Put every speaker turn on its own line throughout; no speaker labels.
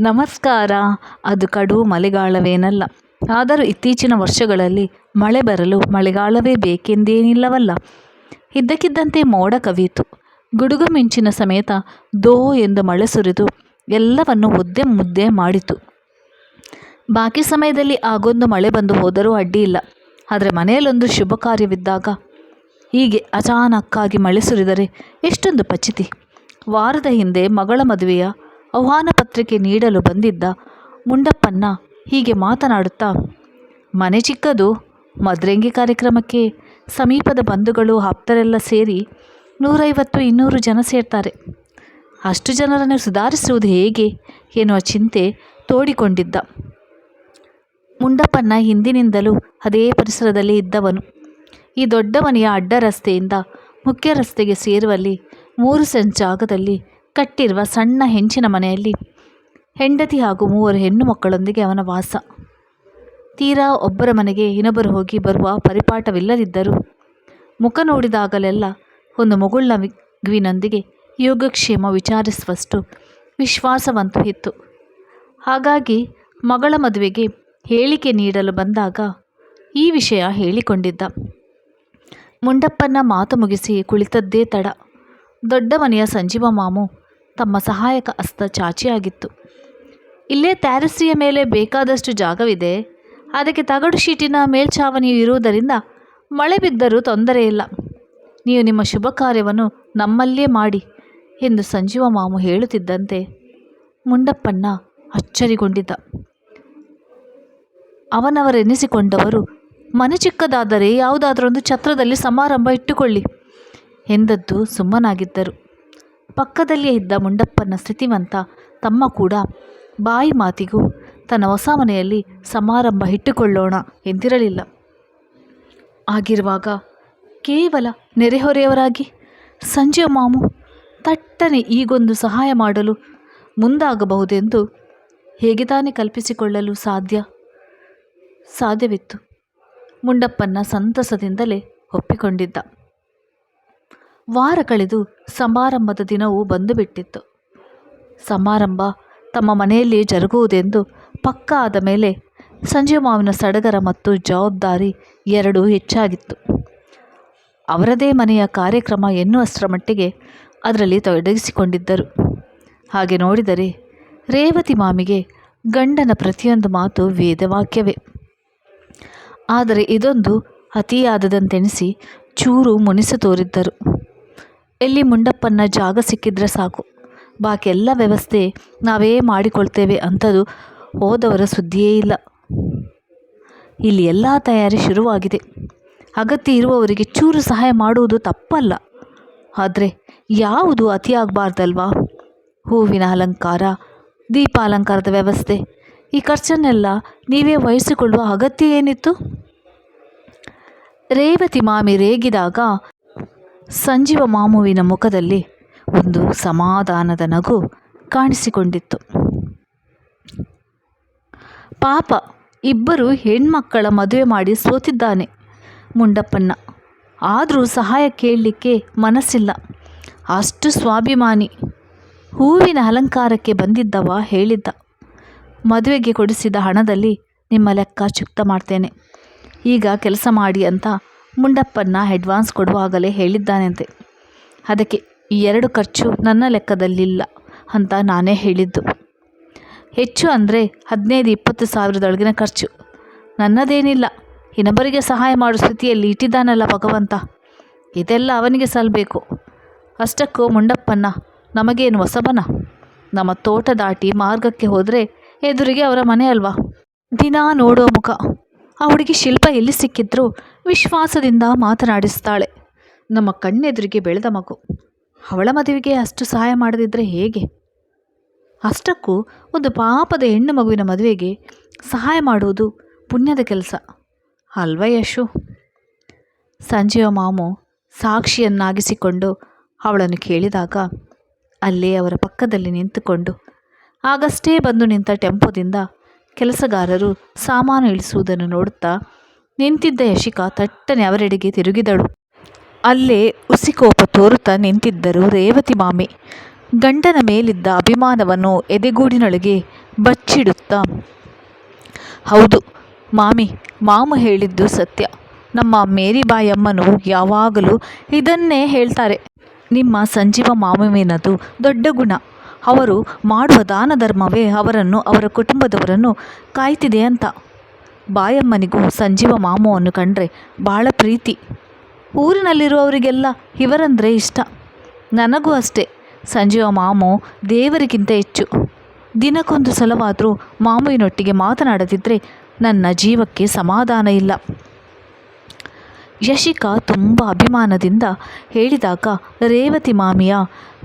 ನಮಸ್ಕಾರ. ಅದು ಕಡು ಮಳೆಗಾಲವೇನಲ್ಲ. ಆದರೂ ಇತ್ತೀಚಿನ ವರ್ಷಗಳಲ್ಲಿ ಮಳೆ ಬರಲು ಮಳೆಗಾಲವೇ ಬೇಕೆಂದೇನಿಲ್ಲವಲ್ಲ. ಇದ್ದಕ್ಕಿದ್ದಂತೆ ಮೋಡ ಕವಿಯಿತು. ಗುಡುಗು ಮಿಂಚಿನ ಸಮೇತ ದೋ ಎಂದು ಮಳೆ ಸುರಿದು ಎಲ್ಲವನ್ನು ಮುದ್ದೆ ಮುದ್ದೆ ಮಾಡಿತು. ಬಾಕಿ ಸಮಯದಲ್ಲಿ ಆಗೊಂದು ಮಳೆ ಬಂದು ಹೋದರೂ ಅಡ್ಡಿಯಿಲ್ಲ ಆದರೆ ಮನೆಯಲ್ಲೊಂದು ಶುಭ ಕಾರ್ಯವಿದ್ದಾಗ ಹೀಗೆ ಅಚಾನಕ್ಕಾಗಿ ಮಳೆ ಸುರಿದರೆ ಎಷ್ಟೊಂದು ಪಚಿತಿ ವಾರದ ಹಿಂದೆ ಮಗಳ ಮದುವೆಯ ಆಹ್ವಾನ ಪತ್ರಿಕೆ ನೀಡಲು ಬಂದಿದ್ದ ಮುಂಡಪ್ಪನ್ನ ಹೀಗೆ ಮಾತನಾಡುತ್ತಾ, ಮನೆ ಚಿಕ್ಕದು, ಮದ್ರೆಂಗಿ ಕಾರ್ಯಕ್ರಮಕ್ಕೆ ಸಮೀಪದ ಬಂಧುಗಳು, ಆಪ್ತರೆಲ್ಲ ಸೇರಿ ನೂರೈವತ್ತು ಇನ್ನೂರು ಜನ ಸೇರ್ತಾರೆ. ಅಷ್ಟು ಜನರನ್ನು ಸುಧಾರಿಸುವುದು ಹೇಗೆ ಎನ್ನುವ ಚಿಂತೆ ತೋಡಿಕೊಂಡಿದ್ದ. ಮುಂಡಪ್ಪನ್ನ ಹಿಂದಿನಿಂದಲೂ ಅದೇ ಪರಿಸರದಲ್ಲಿ ಇದ್ದವನು. ಈ ದೊಡ್ಡ ಮನೆಯ ಅಡ್ಡ ರಸ್ತೆಯಿಂದ ಮುಖ್ಯ ರಸ್ತೆಗೆ ಸೇರುವಲ್ಲಿ ಮೂರು ಸೆಂಟ್ ಜಾಗದಲ್ಲಿ ಕಟ್ಟಿರುವ ಸಣ್ಣ ಹೆಂಚಿನ ಮನೆಯಲ್ಲಿ ಹೆಂಡತಿ ಹಾಗೂ ಮೂವರು ಹೆಣ್ಣು ಮಕ್ಕಳೊಂದಿಗೆ ಅವನ ವಾಸ. ತೀರಾ ಒಬ್ಬರ ಮನೆಗೆ ಇನ್ನೊಬ್ಬರು ಹೋಗಿ ಬರುವ ಪರಿಪಾಠವಿಲ್ಲದಿದ್ದರೂ ಮುಖ ನೋಡಿದಾಗಲೆಲ್ಲ ಒಂದು ಮುಗುಳ್ನವಿನೊಂದಿಗೆ ಯೋಗಕ್ಷೇಮ ವಿಚಾರಿಸುವಷ್ಟು ವಿಶ್ವಾಸವಂತೂ ಇತ್ತು. ಹಾಗಾಗಿ ಮಗಳ ಮದುವೆಗೆ ಹೇಳಿಕೆ ನೀಡಲು ಬಂದಾಗ ಈ ವಿಷಯ ಹೇಳಿಕೊಂಡಿದ್ದ. ಮುಂಡಪ್ಪನ ಮಾತು ಮುಗಿಸಿ ಕುಳಿತದ್ದೇ ತಡ. ದೊಡ್ಡ ಮನೆಯ ಸಂಜೀವ ಮಾಮು ತಮ್ಮ ಸಹಾಯಕ ಅಸ್ತ ಚಾಚಿಯಾಗಿತ್ತು. ಇಲ್ಲೇ ಟ್ಯಾರಿಸ್ರಿಯ ಮೇಲೆ ಬೇಕಾದಷ್ಟು ಜಾಗವಿದೆ. ಅದಕ್ಕೆ ತಗಡು ಶೀಟಿನ ಮೇಲ್ಛಾವಣಿಯು ಇರುವುದರಿಂದ ಮಳೆ ಬಿದ್ದರೂ ತೊಂದರೆ ಇಲ್ಲ. ನೀವು ನಿಮ್ಮ ಶುಭ ಕಾರ್ಯವನ್ನು ನಮ್ಮಲ್ಲೇ ಮಾಡಿ ಎಂದು ಸಂಜೀವ ಮಾಮು ಹೇಳುತ್ತಿದ್ದಂತೆ ಮುಂಡಪ್ಪಣ್ಣ ಅಚ್ಚರಿಗೊಂಡಿದ್ದ. ಅವನವರೆನಿಸಿಕೊಂಡವರು, ಮನೆ ಚಿಕ್ಕದಾದರೆ ಯಾವುದಾದರೊಂದು ಛತ್ರದಲ್ಲಿ ಸಮಾರಂಭ ಇಟ್ಟುಕೊಳ್ಳಿ ಎಂದದ್ದು ಸುಮ್ಮನಾಗಿದ್ದರು. ಪಕ್ಕದಲ್ಲಿಯೇ ಇದ್ದ ಮುಂಡಪ್ಪನ ಸ್ಥಿತಿವಂತ ತಮ್ಮ ಕೂಡ ಬಾಯಿ ಮಾತಿಗೂ ತನ್ನ ಹೊಸ ಮನೆಯಲ್ಲಿ ಸಮಾರಂಭ ಇಟ್ಟುಕೊಳ್ಳೋಣ ಎಂದಿರಲಿಲ್ಲ. ಆಗಿರುವಾಗ ಕೇವಲ ನೆರೆಹೊರೆಯವರಾಗಿ ಸಂಜೆ ಮಾಮು ತಟ್ಟನೆ ಈಗೊಂದು ಸಹಾಯ ಮಾಡಲು ಮುಂದಾಗಬಹುದೆಂದು ಹೇಗೆ ತಾನೇ ಕಲ್ಪಿಸಿಕೊಳ್ಳಲು ಸಾಧ್ಯ? ಸಾಧ್ಯವಿತ್ತು. ಮುಂಡಪ್ಪನ ಸಂತಸದಿಂದಲೇ ಒಪ್ಪಿಕೊಂಡಿದ್ದ. ವಾರ ಕಳೆದು ಸಮಾರಂಭದ ದಿನವೂ ಬಂದುಬಿಟ್ಟಿತ್ತು. ಸಮಾರಂಭ ತಮ್ಮ ಮನೆಯಲ್ಲಿ ಜರುಗುವುದೆಂದು ಪಕ್ಕ ಆದ ಮೇಲೆ ಸಂಜೀವ ಮಾವಿನ ಸಡಗರ ಮತ್ತು ಜವಾಬ್ದಾರಿ ಎರಡೂ ಹೆಚ್ಚಾಗಿತ್ತು. ಅವರದೇ ಮನೆಯ ಕಾರ್ಯಕ್ರಮ ಎನ್ನುವಷ್ಟರ ಮಟ್ಟಿಗೆ ಅದರಲ್ಲಿ ತೊಡಗಿಸಿಕೊಂಡಿದ್ದರು. ಹಾಗೆ ನೋಡಿದರೆ ರೇವತಿ ಮಾಮಿಗೆ ಗಂಡನ ಪ್ರತಿಯೊಂದು ಮಾತು ವೇದವಾಕ್ಯವೇ. ಆದರೆ ಇದೊಂದು ಅತಿಯಾದದಂತೆನಿಸಿ ಚೂರು ಮುನಿಸು ತೋರಿದ್ದರು. ಎಲ್ಲಿ ಮುಂಡಪ್ಪನ ಜಾಗ ಸಿಕ್ಕಿದ್ರೆ ಸಾಕು. ಬಾಕಿ ಎಲ್ಲ ವ್ಯವಸ್ಥೆ ನಾವೇ ಮಾಡಿಕೊಳ್ತೇವೆ ಅಂತದು ಹೋದವರ ಸುದ್ದಿಯೇ ಇಲ್ಲ. ಇಲ್ಲಿ ಎಲ್ಲ ತಯಾರಿ ಶುರುವಾಗಿದೆ. ಅಗತ್ಯ ಇರುವವರಿಗೆ ಚೂರು ಸಹಾಯ ಮಾಡುವುದು ತಪ್ಪಲ್ಲ. ಆದರೆ ಯಾವುದು ಅತಿಯಾಗಬಾರ್ದಲ್ವಾ? ಹೂವಿನ ಅಲಂಕಾರ, ದೀಪಾಲಂಕಾರದ ವ್ಯವಸ್ಥೆ, ಈ ಖರ್ಚನ್ನೆಲ್ಲ ನೀವೇ ವಹಿಸಿಕೊಳ್ಳುವ ಅಗತ್ಯ ಏನಿತ್ತು? ರೇವತಿ ಮಾಮಿ ರೇಗಿದಾಗ ಸಂಜೀವ ಮಾಮುವಿನ ಮುಖದಲ್ಲಿ ಒಂದು ಸಮಾಧಾನದ ನಗು ಕಾಣಿಸಿಕೊಂಡಿತ್ತು. ಪಾಪ, ಇಬ್ಬರು ಹೆಣ್ಮಕ್ಕಳ ಮದುವೆ ಮಾಡಿ ಸೋತಿದ್ದಾನೆ ಮುಂಡಪ್ಪನ್ನ ಆದರೂ ಸಹಾಯ ಕೇಳಲಿಕ್ಕೆ ಮನಸ್ಸಿಲ್ಲ. ಅಷ್ಟು ಸ್ವಾಭಿಮಾನಿ. ಹೂವಿನ ಅಲಂಕಾರಕ್ಕೆ ಬಂದಿದ್ದವ ಹೇಳಿದ್ದ. ಮದುವೆಗೆ ಕೊಡಿಸಿದ ಹಣದಲ್ಲಿ ನಿಮ್ಮ ಲೆಕ್ಕ ಚುಕ್ತ ಮಾಡ್ತೇನೆ. ಈಗ ಕೆಲಸ ಮಾಡಿ ಅಂತ ಮುಂಡಪ್ಪನ್ನ ಅಡ್ವಾನ್ಸ್ ಕೊಡುವಾಗಲೇ ಹೇಳಿದ್ದಾನಂತೆ. ಅದಕ್ಕೆ ಈ ಎರಡು ಖರ್ಚು ನನ್ನ ಲೆಕ್ಕದಲ್ಲಿಲ್ಲ ಅಂತ ನಾನೇ ಹೇಳಿದ್ದು. ಹೆಚ್ಚು ಅಂದರೆ ಹದಿನೈದು ಇಪ್ಪತ್ತು ಸಾವಿರದೊಳಗಿನ ಖರ್ಚು. ನನ್ನದೇನಿಲ್ಲ. ಇನ್ನೊಬ್ಬರಿಗೆ ಸಹಾಯ ಮಾಡೋ ಸ್ಥಿತಿಯಲ್ಲಿ ಇಟ್ಟಿದ್ದಾನಲ್ಲ ಭಗವಂತ. ಇದೆಲ್ಲ ಅವನಿಗೆ ಸಲ್ಲಬೇಕು ಅಷ್ಟಕ್ಕೂ ಮುಂಡಪ್ಪನ್ನ ನಮಗೇನು ಹೊಸಬನ? ನಮ್ಮ ತೋಟ ದಾಟಿ ಮಾರ್ಗಕ್ಕೆ ಹೋದರೆ ಎದುರಿಗೆ ಅವರ ಮನೆ ಅಲ್ವಾ? ದಿನ ನೋಡೋ ಮುಖ. ಆ ಹುಡುಗಿ ಶಿಲ್ಪ ಎಲ್ಲಿ ಸಿಕ್ಕಿದ್ರೂ ವಿಶ್ವಾಸದಿಂದ ಮಾತನಾಡಿಸ್ತಾಳೆ. ನಮ್ಮ ಕಣ್ಣೆದುರಿಗೆ ಬೆಳೆದ ಮಗು. ಅವಳ ಮದುವೆಗೆ ಅಷ್ಟು ಸಹಾಯ ಮಾಡದಿದ್ದರೆ ಹೇಗೆ? ಅಷ್ಟಕ್ಕೂ ಒಂದು ಪಾಪದ ಹೆಣ್ಣು ಮಗುವಿನ ಮದುವೆಗೆ ಸಹಾಯ ಮಾಡುವುದು ಪುಣ್ಯದ ಕೆಲಸ. ಅಲ್ವ ಯಶು? ಸಂಜೀವ ಮಾಮು ಸಾಕ್ಷಿಯನ್ನಾಗಿಸಿಕೊಂಡು ಅವಳನ್ನು ಕೇಳಿದಾಗ ಅಲ್ಲೇ ಅವರ ಪಕ್ಕದಲ್ಲಿ ನಿಂತುಕೊಂಡು ಆಗಷ್ಟೇ ಬಂದು ನಿಂತ ಟೆಂಪೋದಿಂದ ಕೆಲಸಗಾರರು ಸಾಮಾನು ಇಳಿಸುವುದನ್ನು ನೋಡುತ್ತಾ ನಿಂತಿದ್ದ ಯಶಿಕಾ ತಟ್ಟನೆ ಅವರೆಡೆಗೆ ತಿರುಗಿದಳು. ಅಲ್ಲೇ ಉಸಿಕೋಪ ತೋರುತ್ತಾ ನಿಂತಿದ್ದರು ರೇವತಿ ಮಾಮಿ. ಗಂಡನ ಮೇಲಿದ್ದ ಅಭಿಮಾನವನ್ನು ಎದೆಗೂಡಿನೊಳಗೆ ಬಚ್ಚಿಡುತ್ತಾ, ಹೌದು ಮಾಮಿ, ಮಾಮ ಹೇಳಿದ್ದು ಸತ್ಯ. ನಮ್ಮ ಮೇರಿಬಾಯಮ್ಮನು ಯಾವಾಗಲೂ ಇದನ್ನೇ ಹೇಳ್ತಾರೆ. ನಿಮ್ಮ ಸಂಜೀವ ಮಾಮುವಿನದು ದೊಡ್ಡ ಗುಣ. ಅವರು ಮಾಡುವ ದಾನ ಧರ್ಮವೇ ಅವರನ್ನು, ಅವರ ಕುಟುಂಬದವರನ್ನು ಕಾಯ್ತಿದೆ ಅಂತ. ಬಾಯಮ್ಮನಿಗೂ ಸಂಜೀವ ಮಾಮುವನ್ನು ಕಂಡ್ರೆ ಭಾಳ ಪ್ರೀತಿ. ಊರಿನಲ್ಲಿರುವವರಿಗೆಲ್ಲ ಇವರಂದರೆ ಇಷ್ಟ. ನನಗೂ ಅಷ್ಟೇ. ಸಂಜೀವ ಮಾಮು ದೇವರಿಗಿಂತ ಹೆಚ್ಚು. ದಿನಕ್ಕೊಂದು ಸಲವಾದರೂ ಮಾಮುವಿನೊಟ್ಟಿಗೆ ಮಾತನಾಡದಿದ್ದರೆ ನನ್ನ ಜೀವಕ್ಕೆ ಸಮಾಧಾನ ಇಲ್ಲ. ಯಶಿಕಾ ತುಂಬ ಅಭಿಮಾನದಿಂದ ಹೇಳಿದಾಗ, ರೇವತಿ ಮಾಮಿಯ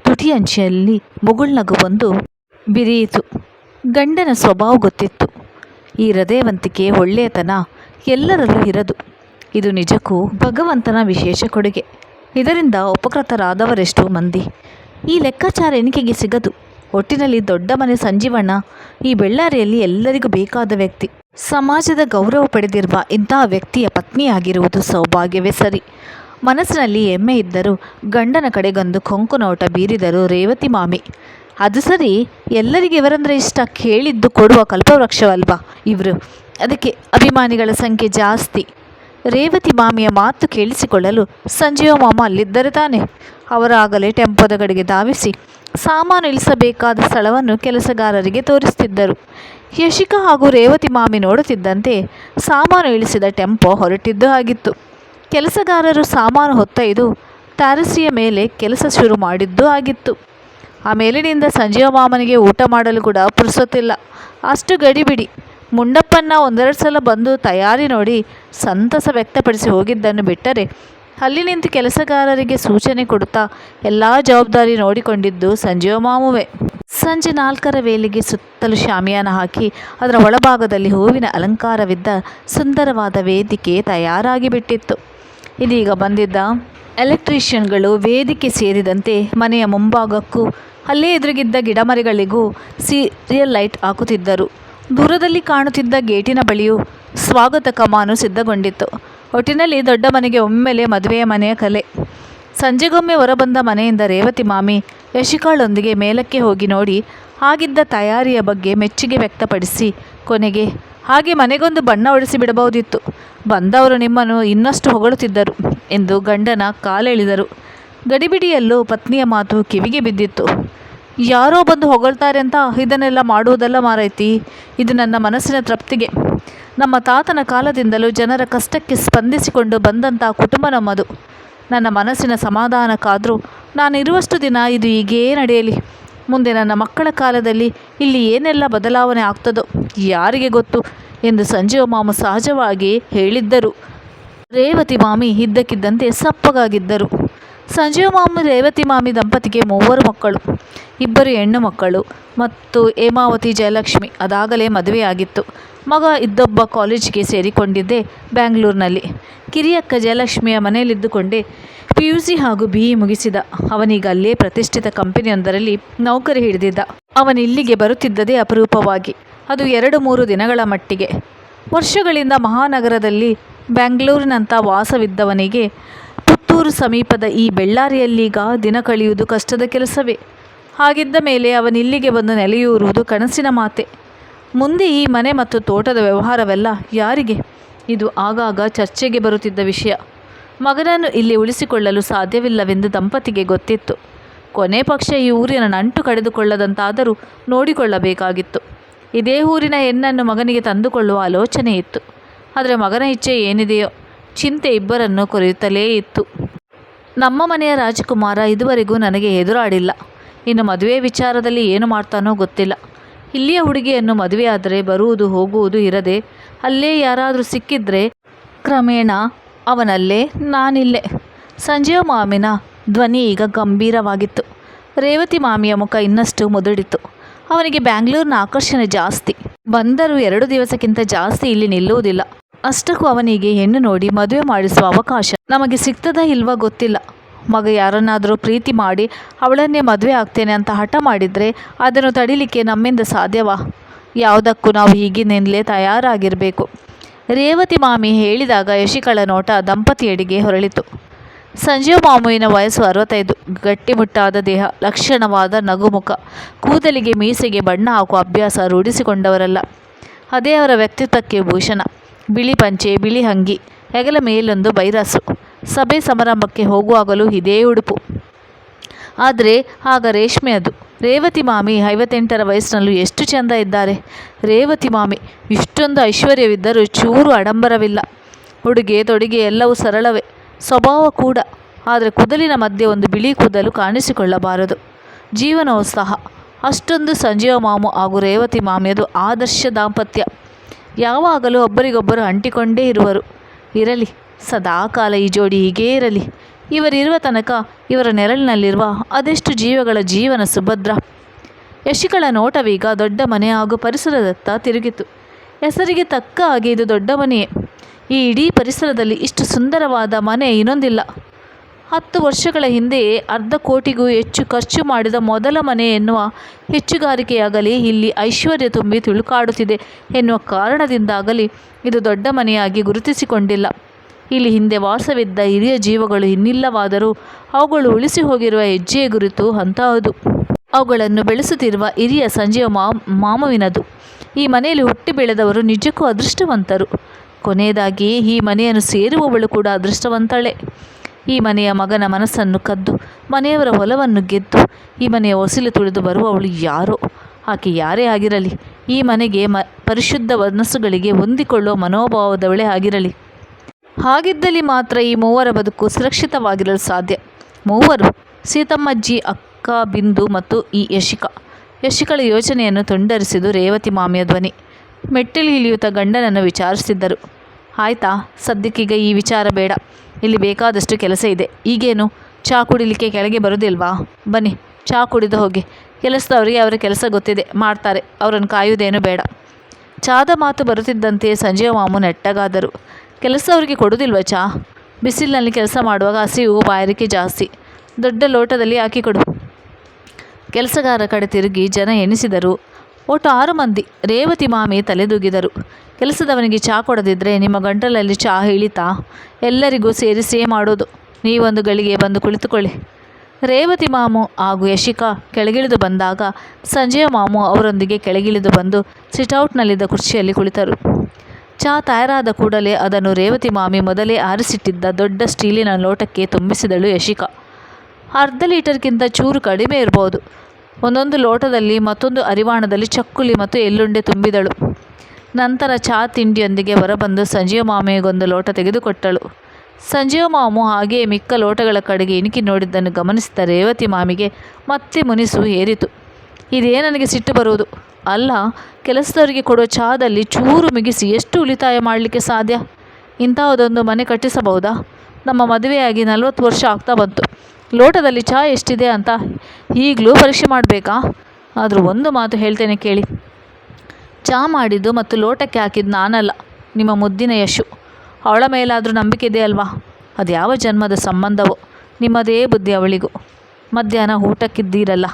ತುಟಿಯಂಚಿಯಲ್ಲಿ ಮುಗುಳ್ನಗು ಬಂದು ಬಿರಿಯಿತು. ಗಂಡನ ಸ್ವಭಾವ ಗೊತ್ತಿತ್ತು. ಈ ಹೃದಯವಂತಿಕೆ ಒಳ್ಳೆಯತನ ಎಲ್ಲರಲ್ಲೂ ಇರದು. ಇದು ನಿಜಕ್ಕೂ ಭಗವಂತನ ವಿಶೇಷ ಕೊಡುಗೆ. ಇದರಿಂದ ಉಪಕೃತರಾದವರೆಷ್ಟೋ ಮಂದಿ. ಈ ಲೆಕ್ಕಾಚಾರ ಎಣಿಕೆಗೆ ಸಿಗದು. ಒಟ್ಟಿನಲ್ಲಿ ದೊಡ್ಡ ಮನೆ ಸಂಜೀವಣ್ಣ ಈ ಬೆಳ್ಳಾರಿಯಲ್ಲಿ ಎಲ್ಲರಿಗೂ ಬೇಕಾದ ವ್ಯಕ್ತಿ. ಸಮಾಜದ ಗೌರವ ಪಡೆದಿರುವ ಇಂತಹ ವ್ಯಕ್ತಿಯ ಪತ್ನಿಯಾಗಿರುವುದು ಸೌಭಾಗ್ಯವೇ ಸರಿ. ಮನಸ್ಸಿನಲ್ಲಿ ಹೆಮ್ಮೆ ಇದ್ದರೂ ಗಂಡನ ಕಡೆಗೊಂದು ಕೊಂಕು ನೋಟ ಬೀರಿದರು ರೇವತಿ ಮಾಮಿ. ಅದು ಸರಿ, ಎಲ್ಲರಿಗೆ ಇವರಂದರೆ ಇಷ್ಟ, ಕೇಳಿದ್ದು ಕೊಡುವ ಕಲ್ಪವೃಕ್ಷವಲ್ವಾ ಇವರು? ಅದಕ್ಕೆ ಅಭಿಮಾನಿಗಳ ಸಂಖ್ಯೆ ಜಾಸ್ತಿ. ರೇವತಿ ಮಾಮಿಯ ಮಾತು ಕೇಳಿಸಿಕೊಳ್ಳಲು ಸಂಜೀವ ಮಾಮ ಅಲ್ಲಿದ್ದರೆ ತಾನೆ. ಅವರಾಗಲೇ ಟೆಂಪೋದ ಕಡೆಗೆ ಧಾವಿಸಿ ಸಾಮಾನು ಇಳಿಸಬೇಕಾದ ಸ್ಥಳವನ್ನು ಕೆಲಸಗಾರರಿಗೆ ತೋರಿಸುತ್ತಿದ್ದರು ಯಶಿಕಾ ಹಾಗೂ ರೇವತಿ ಮಾಮಿ ನೋಡುತ್ತಿದ್ದಂತೆ ಸಾಮಾನು ಇಳಿಸಿದ ಟೆಂಪೋ ಹೊರಟಿದ್ದು ಆಗಿತ್ತು ಕೆಲಸಗಾರರು ಸಾಮಾನು ಹೊತ್ತೊಯ್ದು ತಾರಸಿಯ ಮೇಲೆ ಕೆಲಸ ಶುರು ಮಾಡಿದ್ದೂ ಆಗಿತ್ತು. ಆ ಮೇಲಿನಿಂದ ಸಂಜೀವ ಮಾಮನಿಗೆ ಊಟ ಮಾಡಲು ಕೂಡ ಪುರುಸೊತ್ತಿಲ್ಲ. ಅಷ್ಟು ಗಡಿಬಿಡಿ. ಮುಂಡಪ್ಪನ್ನ ಒಂದೆರಡು ಸಲ ಬಂದು ತಯಾರಿ ನೋಡಿ ಸಂತಸ ವ್ಯಕ್ತಪಡಿಸಿ ಹೋಗಿದ್ದನ್ನು ಬಿಟ್ಟರೆ ಅಲ್ಲಿ ನಿಂತು ಕೆಲಸಗಾರರಿಗೆ ಸೂಚನೆ ಕೊಡುತ್ತಾ ಎಲ್ಲ ಜವಾಬ್ದಾರಿ ನೋಡಿಕೊಂಡಿದ್ದು ಸಂಜೀವ ಮಾಮುವೆ. ಸಂಜೆ ನಾಲ್ಕರ ವೇಳೆಗೆ ಸುತ್ತಲೂ ಶಾಮಿಯಾನ ಹಾಕಿ ಅದರ ಒಳಭಾಗದಲ್ಲಿ ಹೂವಿನ ಅಲಂಕಾರವಿದ್ದ ಸುಂದರವಾದ ವೇದಿಕೆ ತಯಾರಾಗಿ ಬಿಟ್ಟಿತ್ತು ಇದೀಗ ಬಂದಿದ್ದ ಎಲೆಕ್ಟ್ರಿಷಿಯನ್ಗಳು ವೇದಿಕೆ ಸೇರಿದಂತೆ ಮನೆಯ ಮುಂಭಾಗಕ್ಕೂ ಅಲ್ಲೇ ಎದುರಿಗಿದ್ದ ಗಿಡಮರಗಳಿಗೂ ಸೀರಿಯಲ್ ಲೈಟ್ ಹಾಕುತ್ತಿದ್ದರು. ದೂರದಲ್ಲಿ ಕಾಣುತ್ತಿದ್ದ ಗೇಟಿನ ಬಳಿಯೂ ಸ್ವಾಗತ ಕಮಾನು ಸಿದ್ಧಗೊಂಡಿತ್ತು. ಒಟ್ಟಿನಲ್ಲಿ ದೊಡ್ಡ ಮನೆಗೆ ಒಮ್ಮೆಲೆ ಮದುವೆಯ ಮನೆಯ ಕಲೆ. ಸಂಜೆಗೊಮ್ಮೆ ಹೊರಬಂದ ಮನೆಯಿಂದ ರೇವತಿ ಮಾಮಿ ಯಶಿಕಾಳೊಂದಿಗೆ ಮೇಲಕ್ಕೆ ಹೋಗಿ ನೋಡಿ ಆಗಿದ್ದ ತಯಾರಿಯ ಬಗ್ಗೆ ಮೆಚ್ಚುಗೆ ವ್ಯಕ್ತಪಡಿಸಿ ಕೊನೆಗೆ ಹಾಗೆ ಮನೆಗೊಂದು ಬಣ್ಣ ಹೊಡೆಸಿ ಬಿಡಬಹುದಿತ್ತು. ಬಂದವರು ನಿಮ್ಮನ್ನು ಇನ್ನಷ್ಟು ಹೊಗಳುತ್ತಿದ್ದರು ಎಂದು ಗಂಡನ ಕಾಲೆಳೆದರು. ಗಡಿಬಿಡಿಯಲ್ಲೂ ಪತ್ನಿಯ ಮಾತು ಕಿವಿಗೆ ಬಿದ್ದಿತ್ತು. ಯಾರೋ ಬಂದು ಹೊಗಳ್ತಾರೆ ಅಂತ ಇದನ್ನೆಲ್ಲ ಮಾಡುವುದಲ್ಲ ಮಾರೈತಿ, ಇದು ನನ್ನ ಮನಸ್ಸಿನ ತೃಪ್ತಿಗೆ. ನಮ್ಮ ತಾತನ ಕಾಲದಿಂದಲೂ ಜನರ ಕಷ್ಟಕ್ಕೆ ಸ್ಪಂದಿಸಿಕೊಂಡು ಬಂದಂಥ ಕುಟುಂಬ ನಮ್ಮದು. ನನ್ನ ಮನಸ್ಸಿನ ಸಮಾಧಾನಕ್ಕಾದರೂ ನಾನಿರುವಷ್ಟು ದಿನ ಇದು ಹೀಗೇ ನಡೆಯಲಿ. ಮುಂದೆ ನನ್ನ ಮಕ್ಕಳ ಕಾಲದಲ್ಲಿ ಇಲ್ಲಿ ಏನೆಲ್ಲ ಬದಲಾವಣೆ ಆಗ್ತದೋ ಯಾರಿಗೆ ಗೊತ್ತು ಎಂದು ಸಂಜೀವ ಮಾಮ ಸಹಜವಾಗಿ ಹೇಳಿದ್ದರು. ರೇವತಿ ಮಾಮಿ ಇದ್ದಕ್ಕಿದ್ದಂತೆ ಸಪ್ಪಗಾಗಿದ್ದರು. ಸಂಜೀವ ಮಾಮಿ ರೇವತಿ ಮಾಮಿ ದಂಪತಿಗೆ ಮೂವರು ಮಕ್ಕಳು, ಇಬ್ಬರು ಹೆಣ್ಣು ಮಕ್ಕಳು ಮತ್ತು ಹೇಮಾವತಿ ಜಯಲಕ್ಷ್ಮಿ. ಅದಾಗಲೇ ಮದುವೆಯಾಗಿತ್ತು. ಮಗ ಇದ್ದೊಬ್ಬ ಕಾಲೇಜಿಗೆ ಸೇರಿಕೊಂಡಿದ್ದೆ ಬ್ಯಾಂಗ್ಳೂರಿನಲ್ಲಿ. ಕಿರಿಯಕ್ಕ ಜಯಲಕ್ಷ್ಮಿಯ ಮನೆಯಲ್ಲಿದ್ದುಕೊಂಡೇ ಪಿ ಯು ಸಿ ಹಾಗೂ ಬಿ ಇ ಮುಗಿಸಿದ. ಅವನೀಗ ಅಲ್ಲೇ ಪ್ರತಿಷ್ಠಿತ ಕಂಪನಿಯೊಂದರಲ್ಲಿ ನೌಕರಿ ಹಿಡಿದಿದ್ದ. ಅವನಿಲ್ಲಿಗೆ ಬರುತ್ತಿದ್ದದೇ ಅಪರೂಪವಾಗಿ. ಅದು ಎರಡು ಮೂರು ದಿನಗಳ ಮಟ್ಟಿಗೆ. ವರ್ಷಗಳಿಂದ ಮಹಾನಗರದಲ್ಲಿ ಬ್ಯಾಂಗ್ಳೂರಿನಂಥ ವಾಸವಿದ್ದವನಿಗೆ ಪುತ್ತೂರು ಸಮೀಪದ ಈ ಬೆಳ್ಳಾರಿಯಲ್ಲೀಗ ದಿನ ಕಳೆಯುವುದು ಕಷ್ಟದ ಕೆಲಸವೇ. ಹಾಗಿದ್ದ ಮೇಲೆ ಅವನಿಲ್ಲಿಗೆ ಬಂದು ನೆಲೆಯೂರುವುದು ಕನಸಿನ ಮಾತೆ. ಮುಂದೆ ಈ ಮನೆ ಮತ್ತು ತೋಟದ ವ್ಯವಹಾರವೆಲ್ಲ ಯಾರಿಗೆ? ಇದು ಆಗಾಗ ಚರ್ಚೆಗೆ ಬರುತ್ತಿದ್ದ ವಿಷಯ. ಮಗನನ್ನು ಇಲ್ಲಿ ಉಳಿಸಿಕೊಳ್ಳಲು ಸಾಧ್ಯವಿಲ್ಲವೆಂದು ದಂಪತಿಗೆ ಗೊತ್ತಿತ್ತು. ಕೊನೆ ಪಕ್ಷ ಈ ಊರಿನ ನಂಟು ಕಡಿದುಕೊಳ್ಳದಂತಾದರೂ ನೋಡಿಕೊಳ್ಳಬೇಕಾಗಿತ್ತು. ಇದೇ ಊರಿನ ಹೆಣ್ಣನ್ನು ಮಗನಿಗೆ ತಂದುಕೊಳ್ಳುವ ಆಲೋಚನೆ ಇತ್ತು. ಆದರೆ ಮಗನ ಇಚ್ಛೆ ಏನಿದೆಯೋ, ಚಿಂತೆ ಇಬ್ಬರನ್ನು ಕೊರೆಯುತ್ತಲೇ ಇತ್ತು. ನಮ್ಮ ಮನೆಯ ರಾಜಕುಮಾರ ಇದುವರೆಗೂ ನನಗೆ ಎದುರಾಡಿಲ್ಲ. ಇನ್ನು ಮದುವೆ ವಿಚಾರದಲ್ಲಿ ಏನು ಮಾಡ್ತಾನೋ ಗೊತ್ತಿಲ್ಲ. ಇಲ್ಲಿಯ ಹುಡುಗಿಯನ್ನು ಮದುವೆಯಾದರೆ ಬರುವುದು ಹೋಗುವುದು ಇರದೆ, ಅಲ್ಲೇ ಯಾರಾದರೂ ಸಿಕ್ಕಿದ್ರೆ ಕ್ರಮೇಣ ಅವನಲ್ಲೇ ನಾನಿಲ್ಲೇ. ಸಂಜೀವ ಮಾಮಿನ ಧ್ವನಿ ಈಗ ಗಂಭೀರವಾಗಿತ್ತು. ರೇವತಿ ಮಾಮಿಯ ಮುಖ ಇನ್ನಷ್ಟು ಮುದುಡಿತು. ಅವನಿಗೆ ಬ್ಯಾಂಗ್ಳೂರಿನ ಆಕರ್ಷಣೆ ಜಾಸ್ತಿ. ಬಂದರೂ ಎರಡು ದಿವಸಕ್ಕಿಂತ ಜಾಸ್ತಿ ಇಲ್ಲಿ ನಿಲ್ಲುವುದಿಲ್ಲ. ಅಷ್ಟಕ್ಕೂ ಅವನಿಗೆ ಹೆಣ್ಣು ನೋಡಿ ಮದುವೆ ಮಾಡಿಸುವ ಅವಕಾಶ ನಮಗೆ ಸಿಗ್ತದಾ ಇಲ್ವಾ ಗೊತ್ತಿಲ್ಲ. ಮಗ ಯಾರನ್ನಾದರೂ ಪ್ರೀತಿ ಮಾಡಿ ಅವಳನ್ನೇ ಮದುವೆ ಆಗ್ತೇನೆ ಅಂತ ಹಠ ಮಾಡಿದರೆ ಅದನ್ನು ತಡಿಲಿಕ್ಕೆ ನಮ್ಮಿಂದ ಸಾಧ್ಯವಾ? ಯಾವುದಕ್ಕೂ ನಾವು ಈಗಿನಿಂದಲೇ ತಯಾರಾಗಿರಬೇಕು. ರೇವತಿ ಮಾಮಿ ಹೇಳಿದಾಗ ಯಶಿಕಳ ನೋಟ ದಂಪತಿಯಡಿಗೆ ಹೊರಳಿತು. ಸಂಜೀವ ಮಾಮುವಿನ ವಯಸ್ಸು ಅರವತ್ತೈದು. ಗಟ್ಟಿಮುಟ್ಟಾದ ದೇಹ, ಲಕ್ಷಣವಾದ ನಗುಮುಖ. ಕೂದಲಿಗೆ ಮೀಸೆಗೆ ಬಣ್ಣ ಹಾಕುವ ಅಭ್ಯಾಸ ರೂಢಿಸಿಕೊಂಡವರಲ್ಲ. ಅದೇ ಅವರ ವ್ಯಕ್ತಿತ್ವಕ್ಕೆ ಭೂಷಣ. ಬಿಳಿ ಪಂಚೆ, ಬಿಳಿ ಹಂಗಿ ಹೆಗಲ ಮೇಲೊಂದು ಬೈರಾಸು. ಸಭೆ ಸಮಾರಂಭಕ್ಕೆ ಹೋಗುವಾಗಲೂ ಇದೇ ಉಡುಪು. ಆದರೆ ಆಗ ರೇಷ್ಮೆ ಅದು. ರೇವತಿ ಮಾಮಿ ಐವತ್ತೆಂಟರ ವಯಸ್ಸಿನಲ್ಲೂ ಎಷ್ಟು ಚೆಂದ ಇದ್ದಾರೆ. ರೇವತಿ ಮಾಮಿ, ಇಷ್ಟೊಂದು ಐಶ್ವರ್ಯವಿದ್ದರೂ ಚೂರು ಅಡಂಬರವಿಲ್ಲ ಉಡುಗೆ ತೊಡುಗೆ ಎಲ್ಲವೂ ಸರಳವೇ, ಸ್ವಭಾವ ಕೂಡ. ಆದರೆ ಕುದಲಿನ ಮಧ್ಯೆ ಒಂದು ಬಿಳಿ ಕೂದಲು ಕಾಣಿಸಿಕೊಳ್ಳಬಾರದು. ಜೀವನೋತ್ಸಾಹ. ಅಷ್ಟೊಂದು ಸಂಜೀವ ಮಾಮು ಹಾಗೂ ರೇವತಿ ಮಾಮಿಯದು ಆದರ್ಶ ದಾಂಪತ್ಯ. ಯಾವಾಗಲೂ ಒಬ್ಬರಿಗೊಬ್ಬರು ಅಂಟಿಕೊಂಡೇ ಇರುವರು. ಇರಲಿ. ಸದಾಕಾಲ ಈ ಜೋಡಿ ಹೀಗೇ ಇರಲಿ. ಇವರಿರುವ ತನಕ ಇವರ ನೆರಳಿನಲ್ಲಿರುವ ಅದೆಷ್ಟು ಜೀವಗಳ ಜೀವನ ಸುಭದ್ರ. ಯಶಿಗಳ ನೋಟವೀಗ ದೊಡ್ಡ ಮನೆ ಹಾಗೂ ಪರಿಸರದತ್ತ ತಿರುಗಿತು. ಹೆಸರಿಗೆ ತಕ್ಕ ಹಾಗೆ ಇದು ದೊಡ್ಡ ಮನೆಯೇ. ಈ ಇಡೀ ಪರಿಸರದಲ್ಲಿ ಇಷ್ಟು ಸುಂದರವಾದ ಮನೆ ಇನ್ನೊಂದಿಲ್ಲ. ಹತ್ತು ವರ್ಷಗಳ ಹಿಂದೆಯೇ ಅರ್ಧ ಕೋಟಿಗೂ ಹೆಚ್ಚು ಖರ್ಚು ಮಾಡಿದ ಮೊದಲ ಮನೆ ಎನ್ನುವ ಹೆಚ್ಚುಗಾರಿಕೆಯಾಗಲಿ ಇಲ್ಲಿ ಐಶ್ವರ್ಯ ತುಂಬಿ ತುಳುಕಾಡುತ್ತಿದೆ ಎನ್ನುವ ಕಾರಣದಿಂದಾಗಲಿ ಇದು ದೊಡ್ಡ ಮನೆಯಾಗಿ ಗುರುತಿಸಿಕೊಂಡಿಲ್ಲ. ಇಲ್ಲಿ ಹಿಂದೆ ವಾಸವಿದ್ದ ಹಿರಿಯ ಜೀವಗಳು ಇನ್ನಿಲ್ಲವಾದರೂ ಅವುಗಳು ಉಳಿಸಿ ಹೋಗಿರುವ ಹೆಜ್ಜೆಯ ಗುರುತು ಅಂತಹದು ಅವುಗಳನ್ನು ಬೆಳೆಸುತ್ತಿರುವ ಹಿರಿಯ ಸಂಜೆಯ ಮಾಮವಿನದು. ಈ ಮನೆಯಲ್ಲಿ ಹುಟ್ಟಿ ಬೆಳೆದವರು ನಿಜಕ್ಕೂ ಅದೃಷ್ಟವಂತರು. ಕೊನೆಯದಾಗಿ ಈ ಮನೆಯನ್ನು ಸೇರುವವಳು ಕೂಡ ಅದೃಷ್ಟವಂತಳೆ. ಈ ಮನೆಯ ಮಗನ ಮನಸ್ಸನ್ನು ಕದ್ದು, ಮನೆಯವರ ಹೊಲವನ್ನು ಗೆದ್ದು, ಈ ಮನೆಯ ಹೊಸಿಲು ತುಳಿದು ಬರುವವಳು ಯಾರೋ? ಆಕೆ ಯಾರೇ ಆಗಿರಲಿ, ಈ ಮನೆಗೆ ಮ, ಪರಿಶುದ್ಧ ಮನಸ್ಸುಗಳಿಗೆ ಹೊಂದಿಕೊಳ್ಳುವ ಮನೋಭಾವದವಳೇ ಆಗಿರಲಿ. ಹಾಗಿದ್ದಲ್ಲಿ ಮಾತ್ರ ಈ ಮೂವರ ಬದುಕು ಸುರಕ್ಷಿತವಾಗಿರಲು ಸಾಧ್ಯ. ಮೂವರು, ಸೀತಮ್ಮಜ್ಜಿ, ಅಕ್ಕ, ಬಿಂದು ಮತ್ತು ಈ ಯಶಿಕಾ. ಯಶಿಕಳ ಯೋಚನೆಯನ್ನು ತುಂಡರಿಸಿದು ರೇವತಿ ಮಾಮಿಯ ಧ್ವನಿ. ಮೆಟ್ಟಿಲು ಇಳಿಯುತ್ತ ಗಂಡನನ್ನು ವಿಚಾರಿಸಿದ್ದರು. ಆಯ್ತಾ, ಸದ್ಯಕ್ಕೀಗ ಈ ವಿಚಾರ ಬೇಡ. ಇಲ್ಲಿ ಬೇಕಾದಷ್ಟು ಕೆಲಸ ಇದೆ. ಈಗೇನು? ಚಹಾ ಕುಡಿಲಿಕ್ಕೆ ಕೆಳಗೆ ಬರೋದಿಲ್ವಾ? ಬನ್ನಿ ಚಹಾ ಕುಡಿದು ಹೋಗಿ. ಕೆಲಸದವರಿಗೆ ಅವರ ಕೆಲಸ ಗೊತ್ತಿದೆ. ಮಾಡ್ತಾರೆ. ಅವರನ್ನು ಕಾಯುವುದೇನು ಬೇಡ. ಚಾದ ಮಾತು ಬರುತ್ತಿದ್ದಂತೆ ಸಂಜೀವ ಮಾಮು ನೆಟ್ಟಗಾದರು. ಕೆಲಸದವರಿಗೆ ಕೊಡೋದಿಲ್ವ ಚಾ? ಬಿಸಿಲಿನಲ್ಲಿ ಕೆಲಸ ಮಾಡುವಾಗ ಹಸಿವು, ಬಾಯಾರಿಕೆ ಜಾಸ್ತಿ. ದೊಡ್ಡ ಲೋಟದಲ್ಲಿ ಹಾಕಿ ಕೊಡು. ಕೆಲಸಗಾರ ಕಡೆ ತಿರುಗಿ ಜನ ಎಣಿಸಿದರು ಒಟ್ಟು ಆರು ಮಂದಿ. ರೇವತಿ ಮಾಮಿ ತಲೆದೂಗಿದರು. ಕೆಲಸದವನಿಗೆ ಚಹಾ ಕೊಡದಿದ್ದರೆ ನಿಮ್ಮ ಗಂಟಲಲ್ಲಿ ಚಹಾ ಇಳಿತಾ? ಎಲ್ಲರಿಗೂ ಸೇರಿಸೇ ಮಾಡೋದು. ನೀವೊಂದು ಗಳಿಗೆ ಬಂದು ಕುಳಿತುಕೊಳ್ಳಿ. ರೇವತಿ ಮಾಮು ಹಾಗೂ ಯಶಿಕಾ ಕೆಳಗಿಳಿದು ಬಂದಾಗ ಸಂಜೆಯ ಮಾಮು ಅವರೊಂದಿಗೆ ಕೆಳಗಿಳಿದು ಬಂದು ಸಿಟೌಟ್ನಲ್ಲಿದ್ದ ಕುರ್ಚಿಯಲ್ಲಿ ಕುಳಿತರು. ಚಹಾ ತಯಾರಾದ ಕೂಡಲೇ ಅದನ್ನು ರೇವತಿ ಮಾಮಿ ಮೊದಲೇ ಆರಿಸಿಟ್ಟಿದ್ದ ದೊಡ್ಡ ಸ್ಟೀಲಿನ ಲೋಟಕ್ಕೆ ತುಂಬಿಸಿದಳು ಯಶಿಕಾ. ಅರ್ಧ ಲೀಟರ್ಗಿಂತ ಚೂರು ಕಡಿಮೆ ಇರಬಹುದು ಒಂದೊಂದು ಲೋಟದಲ್ಲಿ ಮತ್ತೊಂದು ಅರಿವಾಣದಲ್ಲಿ ಚಕ್ಕುಲಿ ಮತ್ತು ಎಲ್ಲುಂಡೆ ತುಂಬಿದಳು. ನಂತರ ಚಹಾ ತಿಂಡಿಯೊಂದಿಗೆ ಹೊರಬಂದು ಸಂಜೀವ ಮಾಮಿಗೊಂದು ಲೋಟ ತೆಗೆದುಕೊಟ್ಟಳು. ಸಂಜೀವ ಮಾಮು ಹಾಗೆಯೇ ಮಿಕ್ಕ ಲೋಟಗಳ ಕಡೆಗೆ ಇಣುಕಿ ನೋಡಿದ್ದನ್ನು ಗಮನಿಸಿದ ರೇವತಿ ಮಾಮಿಗೆ ಮತ್ತೆ ಮುನಿಸು ಏರಿತು ಇದೇ ನನಗೆ ಸಿಟ್ಟು ಬರುವುದು. ಅಲ್ಲ, ಕೆಲಸದವರಿಗೆ ಕೊಡುವ ಚಹಾದಲ್ಲಿ ಚೂರು ಮಿಗಿಸಿ ಎಷ್ಟು ಉಳಿತಾಯ ಮಾಡಲಿಕ್ಕೆ ಸಾಧ್ಯ? ಇಂತಹದೊಂದು ಮನೆ ಕಟ್ಟಿಸಬಹುದಾ? ನಮ್ಮ ಮದುವೆಯಾಗಿ ನಲವತ್ತು ವರ್ಷ ಆಗ್ತಾ ಬಂತು. ಲೋಟದಲ್ಲಿ ಚಹಾ ಎಷ್ಟಿದೆ ಅಂತ ಈಗಲೂ ಪರೀಕ್ಷೆ ಮಾಡಬೇಕಾ? ಆದರೂ ಒಂದು ಮಾತು ಹೇಳ್ತೇನೆ ಕೇಳಿ. ಚಹಾ ಮಾಡಿದ್ದು ಮತ್ತು ಲೋಟಕ್ಕೆ ಹಾಕಿದ್ದು ನಾನಲ್ಲ, ನಿಮ್ಮ ಮುದ್ದಿನ ಯಶು. ಅವಳ ಮೇಲಾದರೂ ನಂಬಿಕೆ ಇದೆ ಅಲ್ವಾ? ಅದು ಯಾವ ಜನ್ಮದ ಸಂಬಂಧವೋ? ನಿಮ್ಮದೇ ಬುದ್ಧಿ ಅವಳಿಗೂ. ಮಧ್ಯಾಹ್ನ ಊಟಕ್ಕಿದ್ದೀರಲ್ಲ.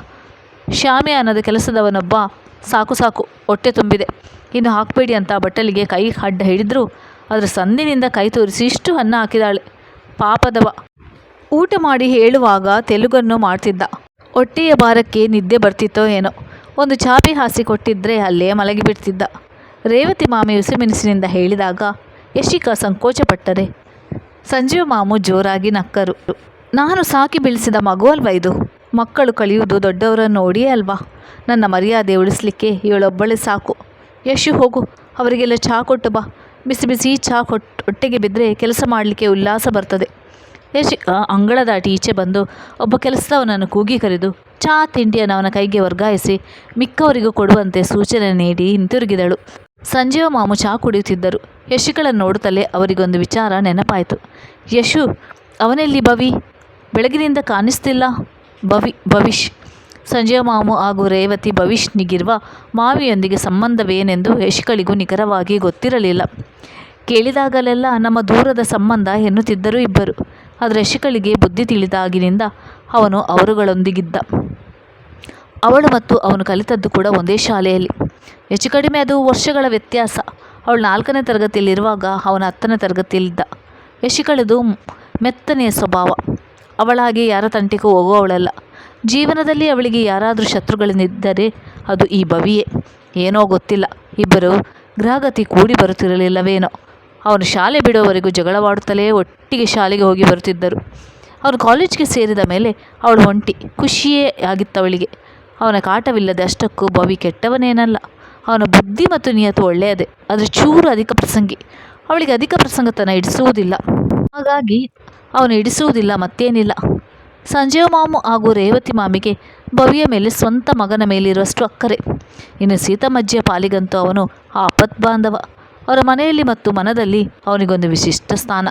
ಶ್ಯಾಮೆ ಅನ್ನೋದು ಕೆಲಸದವನೊಬ್ಬ ಸಾಕು ಸಾಕು, ಹೊಟ್ಟೆ ತುಂಬಿದೆ. ಇನ್ನು ಹಾಕಬೇಡಿ ಅಂತ ಬಟ್ಟಲಿಗೆ ಕೈ ಅಡ್ಡ ಹಿಡಿದ್ರು ಅದರ ಸಂದಿನಿಂದ ಕೈ ತೋರಿಸಿ ಇಷ್ಟು ಅನ್ನ ಹಾಕಿದಾಳೆ. ಪಾಪದವ. ಊಟ ಮಾಡಿ ಹೇಳುವಾಗ ತೆಲುಗನ್ನು ಮಾಡ್ತಿದ್ದ. ಹೊಟ್ಟೆಯ ಭಾರಕ್ಕೆ ನಿದ್ದೆ ಬರ್ತಿತ್ತೋ ಏನೋ. ಒಂದು ಚಾಪಿ ಹಾಸಿ ಕೊಟ್ಟಿದ್ದರೆ ಅಲ್ಲೇ ಮಲಗಿಬಿಡ್ತಿದ್ದ. ರೇವತಿ ಮಾಮಿ ಉಸಿಮೆಣಸಿನಿಂದ ಹೇಳಿದಾಗ, ಯಶಿಕಾ ಸಂಕೋಚಪಟ್ಟರೆ. ಸಂಜೀವ ಮಾಮು ಜೋರಾಗಿ ನಕ್ಕರು. ನಾನು ಸಾಕಿ ಬೆಳೆಸಿದ ಮಗುವಲ್ವ ಇದು? ಮಕ್ಕಳು ಕಳೆಯುವುದು ದೊಡ್ಡವರನ್ನು ನೋಡಿಯೇ ಅಲ್ವಾ? ನನ್ನ ಮರ್ಯಾದೆ ಉಳಿಸ್ಲಿಕ್ಕೆ ಇವಳೊಬ್ಬಳೆ ಸಾಕು. ಯಶು, ಹೋಗು. ಅವರಿಗೆಲ್ಲ ಚಹಾ ಕೊಟ್ಟು ಬಾ. ಬಿಸಿ ಬಿಸಿ ಚಹಾ ಕೊಟ್ಟು ಹೊಟ್ಟೆಗೆ ಬಿದ್ದರೆ ಕೆಲಸ ಮಾಡಲಿಕ್ಕೆ ಉಲ್ಲಾಸ ಬರ್ತದೆ. ಯಶಿ ಅಂಗಳದ ಟೀಚೆ ಬಂದು ಒಬ್ಬ ಕೆಲಸದವನನ್ನು ಕೂಗಿ ಕರೆದು ಚಹಾ ತಿಂಡಿಯನ್ನು ಅವನ ಕೈಗೆ ವರ್ಗಾಯಿಸಿ ಮಿಕ್ಕವರಿಗೂ ಕೊಡುವಂತೆ ಸೂಚನೆ ನೀಡಿ ಹಿಂತಿರುಗಿದಳು. ಸಂಜೀವ ಮಾಮು ಚಹಾ ಕುಡಿಯುತ್ತಿದ್ದರು. ಯಶುಗಳನ್ನು ನೋಡುತ್ತಲೇ ಅವರಿಗೊಂದು ವಿಚಾರ ನೆನಪಾಯಿತು. ಯಶು, ಅವನೆಲ್ಲಿ ಬವಿ ಬೆಳಗಿನಿಂದ ಕಾಣಿಸ್ತಿಲ್ಲ. ಭವಿ ಭವಿಷ್ ಸಂಜಯ ಮಾಮು ಹಾಗೂ ರೇವತಿ ಭವಿಷ್ನಿಗಿರುವ ಮಾವಿಯೊಂದಿಗೆ ಸಂಬಂಧವೇನೆಂದು ಯಶಿಗಳಿಗೂ ನಿಖರವಾಗಿ ಗೊತ್ತಿರಲಿಲ್ಲ. ಕೇಳಿದಾಗಲೆಲ್ಲ ನಮ್ಮ ದೂರದ ಸಂಬಂಧ ಎನ್ನುತ್ತಿದ್ದರು ಇಬ್ಬರು. ಆದರೆ ಯಶಿಕಳಿಗೆ ಬುದ್ಧಿ ತಿಳಿದಾಗಿನಿಂದ ಅವನು ಅವರುಗಳೊಂದಿಗಿದ್ದ. ಅವಳು ಮತ್ತು ಅವನು ಕಲಿತದ್ದು ಕೂಡ ಒಂದೇ ಶಾಲೆಯಲ್ಲಿ. ಹೆಚ್ಚು ಕಡಿಮೆ ಅದು ವರ್ಷಗಳ ವ್ಯತ್ಯಾಸ. ಅವಳು ನಾಲ್ಕನೇ ತರಗತಿಯಲ್ಲಿರುವಾಗ ಅವನ ಹತ್ತನೇ ತರಗತಿಯಲ್ಲಿದ್ದ. ಯಶಿಕಳದು ಮೆತ್ತನೆಯ ಸ್ವಭಾವ. ಅವಳಾಗಿ ಯಾರ ತಂಟೆಗೂ ಹೋಗುವವಳಲ್ಲ ಜೀವನದಲ್ಲಿ ಅವಳಿಗೆ ಯಾರಾದರೂ ಶತ್ರುಗಳನ್ನಿದ್ದರೆ ಅದು ಈ ಭವಿಯೇ. ಏನೋ ಗೊತ್ತಿಲ್ಲ. ಇಬ್ಬರು ಗ್ರಹಗತಿ ಕೂಡಿ ಬರುತ್ತಿರಲಿಲ್ಲವೇನೋ. ಅವನು ಶಾಲೆ ಬಿಡುವವರೆಗೂ ಜಗಳವಾಡುತ್ತಲೇ ಒಟ್ಟಿಗೆ ಶಾಲೆಗೆ ಹೋಗಿ ಬರುತ್ತಿದ್ದರು. ಅವನು ಕಾಲೇಜಿಗೆ ಸೇರಿದ ಮೇಲೆ ಅವಳು ಒಂಟಿ, ಖುಷಿಯೇ ಆಗಿತ್ತವಳಿಗೆ. ಅವನ ಕಾಟವಿಲ್ಲದೆ ಅಷ್ಟಕ್ಕೂ ಬವಿ ಕೆಟ್ಟವನೇನಲ್ಲ. ಅವನ ಬುದ್ಧಿ ಮತ್ತು ನಿಯತು ಒಳ್ಳೆಯದೇ, ಆದರೆ ಚೂರು ಅಧಿಕ ಪ್ರಸಂಗಿ. ಅವಳಿಗೆ ಅಧಿಕ ಪ್ರಸಂಗತನ ಇಡಿಸುವುದಿಲ್ಲ ಹಾಗಾಗಿ ಅವನು ಇಡಿಸುವುದಿಲ್ಲ ಮತ್ತೇನಿಲ್ಲ. ಸಂಜೀವ ಮಾಮು ಹಾಗೂ ರೇವತಿ ಮಾಮಿಗೆ ಭವಿಯ ಮೇಲೆ ಸ್ವಂತ ಮಗನ ಮೇಲಿರುವಷ್ಟು ಅಕ್ಕರೆ. ಇನ್ನು ಸೀತಮ್ಮಜ್ಜಿಯ ಪಾಲಿಗಂತೂ ಅವನು ಆಪತ್ ಬಾಂಧವ. ಅವರ ಮನೆಯಲ್ಲಿ ಮತ್ತು ಮನದಲ್ಲಿ ಅವನಿಗೊಂದು ವಿಶಿಷ್ಟ ಸ್ಥಾನ.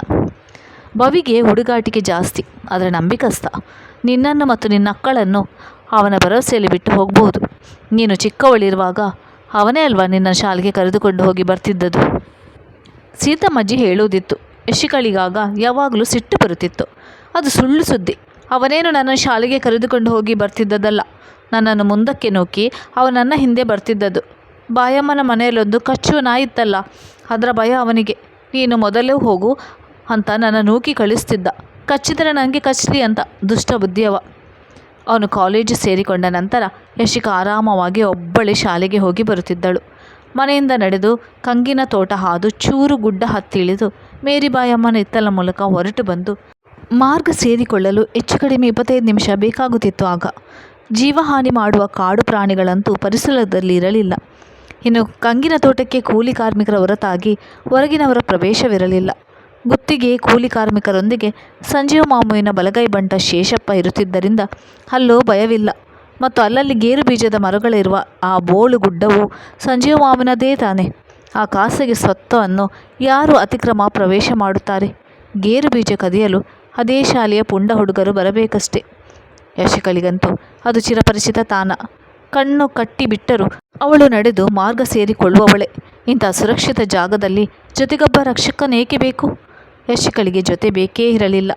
ಭವಿಗೆ ಹುಡುಗಾಟಿಕೆ ಜಾಸ್ತಿ, ಆದರೆ ನಂಬಿಕಸ್ಥ. ನಿನ್ನನ್ನು ಮತ್ತು ನಿನ್ನ ಅಕ್ಕಳನ್ನು ಅವನ ಭರವಸೆಯಲ್ಲಿ ಬಿಟ್ಟು ಹೋಗಬಹುದು. ನೀನು ಚಿಕ್ಕವಳಿರುವಾಗ ಅವನೇ ಅಲ್ವಾ ನಿನ್ನ ಶಾಲೆಗೆ ಕರೆದುಕೊಂಡು ಹೋಗಿ ಬರ್ತಿದ್ದದು ಸೀತಮ್ಮಜ್ಜಿ ಹೇಳುವುದಿತ್ತು. ಯಶಿಗಳಿಗಾಗ ಯಾವಾಗಲೂ ಸಿಟ್ಟು ಬರುತ್ತಿತ್ತು. ಅದು ಸುಳ್ಳು ಸುದ್ದಿ. ಅವನೇನು ನನ್ನ ಶಾಲೆಗೆ ಕರೆದುಕೊಂಡು ಹೋಗಿ ಬರ್ತಿದ್ದದಲ್ಲ. ನನ್ನನ್ನು ಮುಂದಕ್ಕೆ ನೂಕಿ ಅವ ನನ್ನ ಹಿಂದೆ ಬರ್ತಿದ್ದದ್ದು ಬಾಯಮ್ಮನ ಮನೆಯಲ್ಲೊಂದು ಕಚ್ಚುವ ನಾಯಿತ್ತಲ್ಲ ಅದರ ಭಯ ಅವನಿಗೆ. ನೀನು ಮೊದಲೇ ಹೋಗು ಅಂತ ನನ್ನ ನೂಕಿ ಕಳಿಸ್ತಿದ್ದ. ಕಚ್ಚಿದರೆ ನನಗೆ ಕಚ್ಚಲಿ ಅಂತ ದುಷ್ಟ ಬುದ್ಧಿಯವ ಅವನು ಕಾಲೇಜು ಸೇರಿಕೊಂಡ ನಂತರ ಯಶಿಕ ಆರಾಮವಾಗಿ ಒಬ್ಬಳೆ ಶಾಲೆಗೆ ಹೋಗಿ ಬರುತ್ತಿದ್ದಳು. ಮನೆಯಿಂದ ನಡೆದು ಕಂಗಿನ ತೋಟ ಹಾದು ಚೂರು ಗುಡ್ಡ ಹತ್ತಿಳಿದು ಮೇರಿಬಾಯಮ್ಮನ ನೆತ್ತಲ ಮೂಲಕ ಹೊರಟು ಬಂದು ಮಾರ್ಗ ಸೇರಿಕೊಳ್ಳಲು ಹೆಚ್ಚು ಕಡಿಮೆ ಇಪ್ಪತ್ತೈದು ನಿಮಿಷ ಬೇಕಾಗುತ್ತಿತ್ತು ಆಗ. ಜೀವಹಾನಿ ಮಾಡುವ ಕಾಡು ಪ್ರಾಣಿಗಳಂತೂ ಪರಿಸರದಲ್ಲಿ ಇರಲಿಲ್ಲ. ಇನ್ನು ಕಂಗಿನ ತೋಟಕ್ಕೆ ಕೂಲಿ ಕಾರ್ಮಿಕರ ಹೊರತಾಗಿ ಹೊರಗಿನವರ ಪ್ರವೇಶವಿರಲಿಲ್ಲ. ಗುತ್ತಿಗೆ ಕೂಲಿ ಕಾರ್ಮಿಕರೊಂದಿಗೆ ಸಂಜೀವ ಮಾಮುವಿನ ಬಲಗೈ ಬಂಟ ಶೇಷಪ್ಪ ಇರುತ್ತಿದ್ದರಿಂದ ಅಲ್ಲೋ ಭಯವಿಲ್ಲ. ಮತ್ತು ಅಲ್ಲಲ್ಲಿ ಗೇರು ಬೀಜದ ಮರಗಳಿರುವ ಆ ಬೋಳು ಗುಡ್ಡವು ಸಂಜೀವ ಮಾಮುನದೇ ತಾನೆ. ಆ ಖಾಸಗಿ ಸ್ವತ್ತವನ್ನು ಯಾರು ಅತಿಕ್ರಮ ಪ್ರವೇಶ ಮಾಡುತ್ತಾರೆ? ಗೇರು ಬೀಜ ಕದಿಯಲು ಅದೇ ಶಾಲೆಯ ಪುಂಡ ಹುಡುಗರು ಬರಬೇಕಷ್ಟೆ. ಯಶಕಳಿಗಂತೂ ಅದು ಚಿರಪರಿಚಿತ ತಾನ ಕಣ್ಣು ಕಟ್ಟಿಬಿಟ್ಟರೂ ಅವಳು ನಡೆದು ಮಾರ್ಗ ಸೇರಿಕೊಳ್ಳುವವಳೆ. ಇಂಥ ಸುರಕ್ಷಿತ ಜಾಗದಲ್ಲಿ ಜೊತೆಗೊಬ್ಬ ರಕ್ಷಕನೇಕೆ ಬೇಕು? ಯಶಿಕಳಿಗೆ ಜೊತೆ ಬೇಕೇ ಇರಲಿಲ್ಲ.